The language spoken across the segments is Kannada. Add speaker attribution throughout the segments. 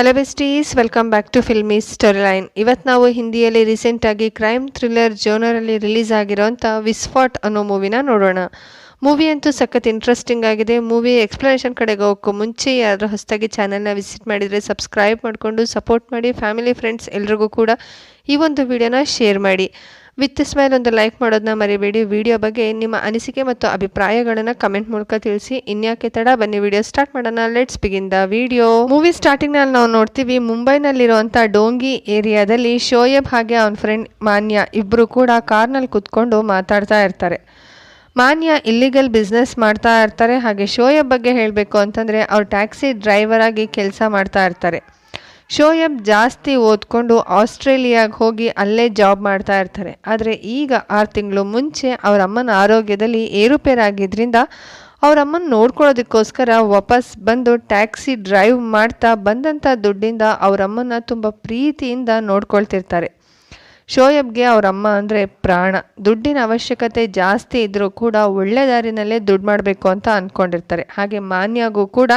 Speaker 1: Hello besties welcome back to filmy story line ಇವತ್ತು ನಾವು ಹಿಂದಿಯಲ್ಲಿ ರೀಸೆಂಟಾಗಿ ಕ್ರೈಮ್ ಥ್ರಿಲ್ಲರ್ ಜೋನರಲ್ಲಿ ರಿಲೀಸ್ ಆಗಿರೋಂಥ ವಿಸ್ಫಾಟ್ ಅನ್ನೋ ಮೂವಿನ ನೋಡೋಣ. ಮೂವಿ ಅಂತೂ ಸಖತ್ ಇಂಟ್ರೆಸ್ಟಿಂಗ್ ಆಗಿದೆ. ಮೂವಿ ಎಕ್ಸ್ಪ್ಲನೇಷನ್ ಕಡೆಗೆ ಹೋಗೋಕ್ಕೂ ಮುಂಚೆ ಯಾರು ಹೊಸದಾಗಿ ಚಾನಲ್ನ ವಿಸಿಟ್ ಮಾಡಿದರೆ ಸಬ್ಸ್ಕ್ರೈಬ್ ಮಾಡಿಕೊಂಡು ಸಪೋರ್ಟ್ ಮಾಡಿ ಫ್ಯಾಮಿಲಿ ಫ್ರೆಂಡ್ಸ್ ಎಲ್ರಿಗೂ ಕೂಡ ಈ ಒಂದು ವಿಡಿಯೋನ ಶೇರ್ ಮಾಡಿ. ವಿತ್ ಸ್ಮೈಲ್ ಒಂದು ಲೈಕ್ ಮಾಡೋದನ್ನ ಮರಿಬೇಡಿ. ವಿಡಿಯೋ ಬಗ್ಗೆ ನಿಮ್ಮ ಅನಿಸಿಕೆ ಮತ್ತು ಅಭಿಪ್ರಾಯಗಳನ್ನು ಕಮೆಂಟ್ ಮೂಲಕ ತಿಳಿಸಿ. ಇನ್ಯಾಕೆ ತಡ? ಬನ್ನಿ ವಿಡಿಯೋ ಸ್ಟಾರ್ಟ್ ಮಾಡೋಣ. Let's begin the video movie ಸ್ಟಾರ್ಟಿಂಗ್ನಲ್ಲಿ ನಾವು ನೋಡ್ತೀವಿ ಮುಂಬೈನಲ್ಲಿರುವಂಥ ಡೋಂಗಿ ಏರಿಯಾದಲ್ಲಿ ಶೋಯಬ್ ಹಾಗೆ ಅವನ ಫ್ರೆಂಡ್ ಮಾನ್ಯ ಇಬ್ಬರು ಕೂಡ ಕಾರ್ನಲ್ಲಿ ಕುತ್ಕೊಂಡು ಮಾತಾಡ್ತಾ ಇರ್ತಾರೆ. ಮಾನ್ಯ ಇಲ್ಲಿಗಲ್ ಬಿಸ್ನೆಸ್ ಮಾಡ್ತಾ ಇರ್ತಾರೆ. ಹಾಗೆ ಶೋಯಬ್ ಬಗ್ಗೆ ಹೇಳಬೇಕು ಅಂತಂದರೆ ಅವ್ರು ಟ್ಯಾಕ್ಸಿ ಡ್ರೈವರ್ ಆಗಿ ಕೆಲಸ ಮಾಡ್ತಾ ಇರ್ತಾರೆ. ಶೋಯಬ್ ಜಾಸ್ತಿ ಓದ್ಕೊಂಡು ಆಸ್ಟ್ರೇಲಿಯಾಗೆ ಹೋಗಿ ಅಲ್ಲೇ ಜಾಬ್ ಮಾಡ್ತಾ ಇರ್ತಾರೆ. ಆದರೆ ಈಗ ಆರು ತಿಂಗಳು ಮುಂಚೆ ಅವರ ಅಮ್ಮನ ಆರೋಗ್ಯದಲ್ಲಿ ಏರುಪೇರಾಗಿದ್ದರಿಂದ ಅವರಮ್ಮನ ನೋಡ್ಕೊಳ್ಳೋದಕ್ಕೋಸ್ಕರ ವಾಪಸ್ ಬಂದು ಟ್ಯಾಕ್ಸಿ ಡ್ರೈವ್ ಮಾಡ್ತಾ ಬಂದಂಥ ದುಡ್ಡಿಂದ ಅವರ ಅಮ್ಮನ ತುಂಬ ಪ್ರೀತಿಯಿಂದ ನೋಡ್ಕೊಳ್ತಿರ್ತಾರೆ. ಶೋಯಬ್ಗೆ ಅವರ ಅಮ್ಮ ಅಂದರೆ ಪ್ರಾಣ. ದುಡ್ಡಿನ ಅವಶ್ಯಕತೆ ಜಾಸ್ತಿ ಇದ್ದರೂ ಕೂಡ ಒಳ್ಳೆ ದಾರಿನಲ್ಲೇ ದುಡ್ಡು ಮಾಡಬೇಕು ಅಂತ ಅಂದ್ಕೊಂಡಿರ್ತಾರೆ ಹಾಗೆ ಮಾನ್ಯಾಗೂ ಕೂಡ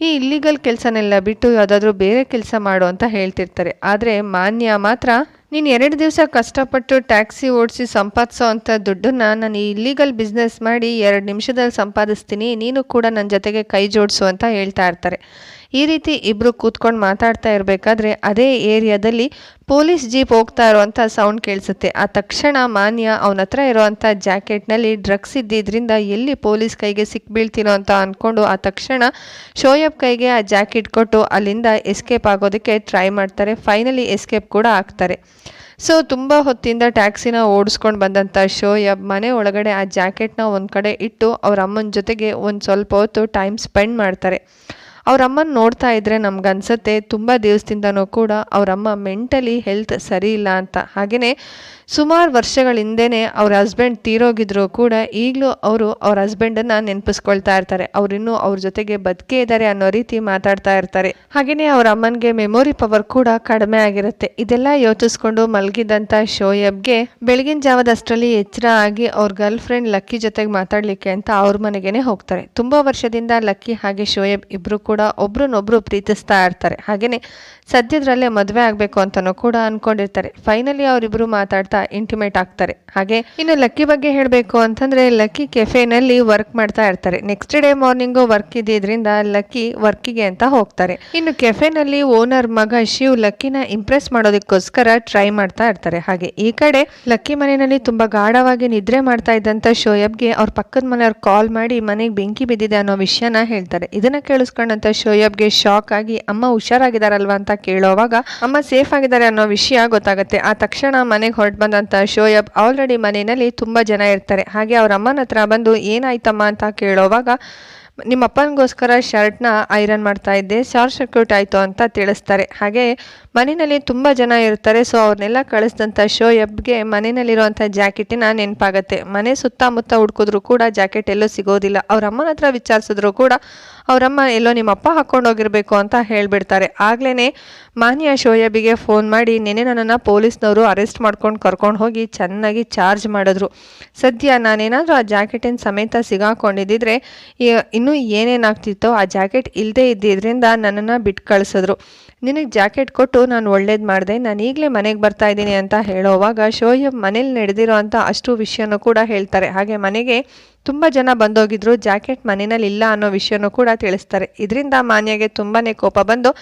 Speaker 1: ಈ ಇಲ್ಲಿಗಲ್ ಕೆಲಸನೆಲ್ಲ ಬಿಟ್ಟು ಯಾವುದಾದ್ರೂ ಬೇರೆ ಕೆಲಸ ಮಾಡು ಅಂತ ಹೇಳ್ತಿರ್ತಾರೆ. ಆದರೆ ಮಾನ್ಯ ಮಾತ್ರ ನೀನು ಎರಡು ದಿವಸ ಕಷ್ಟಪಟ್ಟು ಟ್ಯಾಕ್ಸಿ ಓಡಿಸಿ ಸಂಪಾದಿಸೋ ಅಂಥ ದುಡ್ಡನ್ನು ನಾನು ಇಲ್ಲೀಗಲ್ ಬಿಸ್ನೆಸ್ ಮಾಡಿ ಎರಡು ನಿಮಿಷದಲ್ಲಿ ಸಂಪಾದಿಸ್ತೀನಿ, ನೀನು ಕೂಡ ನನ್ನ ಜೊತೆಗೆ ಕೈ ಜೋಡಿಸು ಅಂತ ಹೇಳ್ತಾ ಇರ್ತಾರೆ. ಈ ರೀತಿ ಇಬ್ಬರು ಕೂತ್ಕೊಂಡು ಮಾತಾಡ್ತಾ ಇರಬೇಕಾದ್ರೆ ಅದೇ ಏರಿಯಾದಲ್ಲಿ ಪೊಲೀಸ್ ಜೀಪ್ ಹೋಗ್ತಾ ಇರುವಂಥ ಸೌಂಡ್ ಕೇಳಿಸುತ್ತೆ. ಆ ತಕ್ಷಣ ಮಾನ್ಯ ಅವನ ಹತ್ರ ಇರೋವಂಥ ಜಾಕೆಟ್ನಲ್ಲಿ ಡ್ರಗ್ಸ್ ಇದ್ದಿದ್ದರಿಂದ ಎಲ್ಲಿ ಪೊಲೀಸ್ ಕೈಗೆ ಸಿಕ್ಬೀಳ್ತೀನೋ ಅಂತ ಅಂದ್ಕೊಂಡು ಆ ತಕ್ಷಣ ಶೋಯಬ್ ಕೈಗೆ ಆ ಜಾಕೆಟ್ ಕೊಟ್ಟು ಅಲ್ಲಿಂದ ಎಸ್ಕೇಪ್ ಆಗೋದಕ್ಕೆ ಟ್ರೈ ಮಾಡ್ತಾರೆ. ಫೈನಲಿ ಎಸ್ಕೇಪ್ ಕೂಡ ಆಗ್ತಾರೆ. ಸೊ ತುಂಬ ಹೊತ್ತಿಂದ ಟ್ಯಾಕ್ಸಿನ ಓಡಿಸ್ಕೊಂಡು ಬಂದಂಥ ಶೋಯಬ್ ಮನೆ ಒಳಗಡೆ ಆ ಜಾಕೆಟ್ನ ಒಂದು ಕಡೆ ಇಟ್ಟು ಅವ್ರ ಅಮ್ಮನ ಜೊತೆಗೆ ಒಂದು ಸ್ವಲ್ಪ ಹೊತ್ತು ಟೈಮ್ ಸ್ಪೆಂಡ್ ಮಾಡ್ತಾರೆ. ಅವ್ರ ಅಮ್ಮನ ನೋಡ್ತಾ ಇದ್ರೆ ನಮ್ಗನ್ಸುತ್ತೆ, ತುಂಬ ದಿವಸದಿಂದನೂ ಕೂಡ ಅವರಮ್ಮ ಮೆಂಟಲಿ ಹೆಲ್ತ್ ಸರಿ ಇಲ್ಲ ಅಂತ. ಹಾಗೆಯೇ ಸುಮಾರು ವರ್ಷಗಳ ಹಿಂದೆನೇ ಅವ್ರ ಹಸ್ಬೆಂಡ್ ತೀರೋಗಿದ್ರು ಕೂಡ ಈಗಲೂ ಅವರು ಅವ್ರ ಹಸ್ಬೆಂಡನ್ನು ನೆನಪಿಸ್ಕೊಳ್ತಾ ಇರ್ತಾರೆ. ಅವರಿನ್ನೂ ಅವ್ರ ಜೊತೆಗೆ ಬದುಕೇ ಇದ್ದಾರೆ ಅನ್ನೋ ರೀತಿ ಮಾತಾಡ್ತಾ ಇರ್ತಾರೆ. ಹಾಗೆಯೇ ಅವ್ರ ಅಮ್ಮನಿಗೆ ಮೆಮೊರಿ ಪವರ್ ಕೂಡ ಕಡಿಮೆ ಆಗಿರುತ್ತೆ. ಇದೆಲ್ಲ ಯೋಚಿಸ್ಕೊಂಡು ಮಲಗಿದಂಥ ಶೋಯಬ್ಗೆ ಬೆಳಗಿನ ಜಾವದಷ್ಟರಲ್ಲಿ ಎಚ್ಚರ ಆಗಿ ಅವ್ರ ಗರ್ಲ್ ಫ್ರೆಂಡ್ ಲಕ್ಕಿ ಜೊತೆಗೆ ಮಾತಾಡಲಿಕ್ಕೆ ಅಂತ ಅವ್ರ ಮನೆಗೇನೆ ಹೋಗ್ತಾರೆ. ತುಂಬ ವರ್ಷದಿಂದ ಲಕ್ಕಿ ಹಾಗೆ ಶೋಯಬ್ ಇಬ್ಬರು ಕೂಡ ಒಬ್ರನ್ನೊಬ್ರು ಪ್ರೀತಿಸ್ತಾ ಇರ್ತಾರೆ. ಹಾಗೆಯೇ ಸದ್ಯದ್ರಲ್ಲೇ ಮದುವೆ ಆಗಬೇಕು ಅಂತಲೂ ಕೂಡ ಅನ್ಕೊಂಡಿರ್ತಾರೆ. ಫೈನಲಿ ಅವರಿಬ್ಬರು ಮಾತಾಡ್ತಾ ಇಂಟಿಮೇಟ್ ಆಗ್ತಾರೆ. ಹಾಗೆ ಇನ್ನು ಲಕ್ಕಿ ಬಗ್ಗೆ ಹೇಳಬೇಕು ಅಂತಂದ್ರೆ ಲಕ್ಕಿ ಕೆಫೆನಲ್ಲಿ ವರ್ಕ್ ಮಾಡ್ತಾ ಇರ್ತಾರೆ. ನೆಕ್ಸ್ಟ್ ಡೇ ಮಾರ್ನಿಂಗು ವರ್ಕ್ ಇದ್ದಿದ್ರಿಂದ ಲಕ್ಕಿ ವರ್ಕಿಗೆ ಅಂತ ಹೋಗ್ತಾರೆ. ಇನ್ನು ಕೆಫೆನಲ್ಲಿ ಓನರ್ ಮಗ ಶಿವ್ ಲಕ್ಕಿನ ಇಂಪ್ರೆಸ್ ಮಾಡೋದಕ್ಕೋಸ್ಕರ ಟ್ರೈ ಮಾಡ್ತಾ ಇರ್ತಾರೆ. ಹಾಗೆ ಈ ಕಡೆ ಲಕ್ಕಿ ಮನೆಯಲ್ಲಿ ತುಂಬಾ ಗಾಢವಾಗಿ ನಿದ್ರೆ ಮಾಡ್ತಾ ಇದ್ದಂತ ಶೋಯಬ್ಗೆ ಅವ್ರ ಪಕ್ಕದ ಮನೆಯವ್ರು ಕಾಲ್ ಮಾಡಿ ಮನೆಗೆ ಬೆಂಕಿ ಬಿದ್ದಿದೆ ಅನ್ನೋ ವಿಷಯನ ಹೇಳ್ತಾರೆ. ಇದನ್ನ ಕೇಳಿಸ್ಕೊಂಡಂತ ಶೋಯಬ್ಗೆ ಶಾಕ್ ಆಗಿ, ಅಮ್ಮ ಹುಷಾರಾಗಿದಾರಲ್ವಾ ಅಂತ ಕೇಳೋವಾಗ, ಅಮ್ಮ ಸೇಫ್ ಆಗಿದ್ದಾರೆ ಅನ್ನೋ ವಿಷಯ ಗೊತ್ತಾಗುತ್ತೆ. ಆ ತಕ್ಷಣ ಮನೆಗೆ ಹೊರಟು ಬಂದಂತ ಶೋಯಬ್ ಆಲ್ರೆಡಿ ಮನೆಯಲ್ಲಿ ತುಂಬಾ ಜನ ಇರ್ತಾರೆ. ಹಾಗೆ ಅವ್ರ ಅಮ್ಮನ ಹತ್ರ ಬಂದು, ಏನಾಯ್ತಮ್ಮ ಅಂತ ಕೇಳೋವಾಗ, ನಿಮ್ಮ ಅಪ್ಪನಿಗೋಸ್ಕರ ಶರ್ಟ್ನ ಐರನ್ ಮಾಡ್ತಾ ಇದ್ದೆ, ಶಾರ್ಟ್ ಸರ್ಕ್ಯೂಟ್ ಆಯಿತು ಅಂತ ತಿಳಿಸ್ತಾರೆ. ಹಾಗೆ ಮನೆಯಲ್ಲಿ ತುಂಬ ಜನ ಇರ್ತಾರೆ, ಸೊ ಅವ್ರನ್ನೆಲ್ಲ ಕಳಿಸಿದಂಥ ಶೋಯಬ್ಗೆ ಮನೆಯಲ್ಲಿರುವಂಥ ಜಾಕೆಟಿನ ನೆನಪಾಗತ್ತೆ. ಮನೆ ಸುತ್ತಮುತ್ತ ಹುಡ್ಕಿದ್ರು ಕೂಡ ಜಾಕೆಟ್ ಎಲ್ಲೂ ಸಿಗೋದಿಲ್ಲ. ಅವ್ರ ಅಮ್ಮನ ಹತ್ರ ವಿಚಾರಿಸಿದ್ರು ಕೂಡ ಅವರಮ್ಮ, ಎಲ್ಲೋ ನಿಮ್ಮ ಅಪ್ಪ ಹಾಕೊಂಡು ಹೋಗಿರ್ಬೇಕು ಅಂತ ಹೇಳ್ಬಿಡ್ತಾರೆ. ಆಗ್ಲೇ ಮಾನ್ಯ ಶೋಯಬಿಗೆ ಫೋನ್ ಮಾಡಿ ನೆನೆ ನನ್ನನ್ನು ಪೊಲೀಸ್ನವರು ಅರೆಸ್ಟ್ ಮಾಡ್ಕೊಂಡು ಕರ್ಕೊಂಡು ಹೋಗಿ ಚೆನ್ನಾಗಿ ಚಾರ್ಜ್ ಮಾಡಿದ್ರು. ಸದ್ಯ ನಾನೇನಾದರೂ ಆ ಜಾಕೆಟಿನ ಸಮೇತ ಸಿಗಾಕೊಂಡಿದ್ದಿದ್ರೆ ಇನ್ನೂ ಏನೇನಾಗ್ತಿತ್ತೋ ಆ ಜಾಕೆಟ್ ಇಲ್ಲದೆ ಇದ್ದಿದ್ರಿಂದ ನನ್ನನ್ನು ಬಿಟ್ಟು ಕಳಿಸಿದ್ರು. ನಿನಗೆ ಜಾಕೆಟ್ ಕೊಟ್ಟು ನಾನು ಒಳ್ಳೇದು ಮಾಡಿದೆ, ನಾನು ಈಗಲೇ ಮನೆಗೆ ಬರ್ತಾ ಇದ್ದೀನಿ ಅಂತ ಹೇಳೋವಾಗ ಶೋಯಬ್ ಮನೇಲಿ ನಡೆದಿರೋ ಅಂಥ ಅಷ್ಟು ವಿಷಯನೂ ಕೂಡ ಹೇಳ್ತಾರೆ. ಹಾಗೆ ಮನೆಗೆ ತುಂಬ ಜನ ಬಂದೋಗಿದ್ರು, ಜಾಕೆಟ್ ಮನೆಯಲ್ಲಿ ಇಲ್ಲ ಅನ್ನೋ ವಿಷಯನೂ ಕೂಡ ತಿಳಿಸ್ತಾರೆ. ಇದರಿಂದ ಮಾನ್ಯಗೆ ತುಂಬಾ ಕೋಪ ಬಂದು,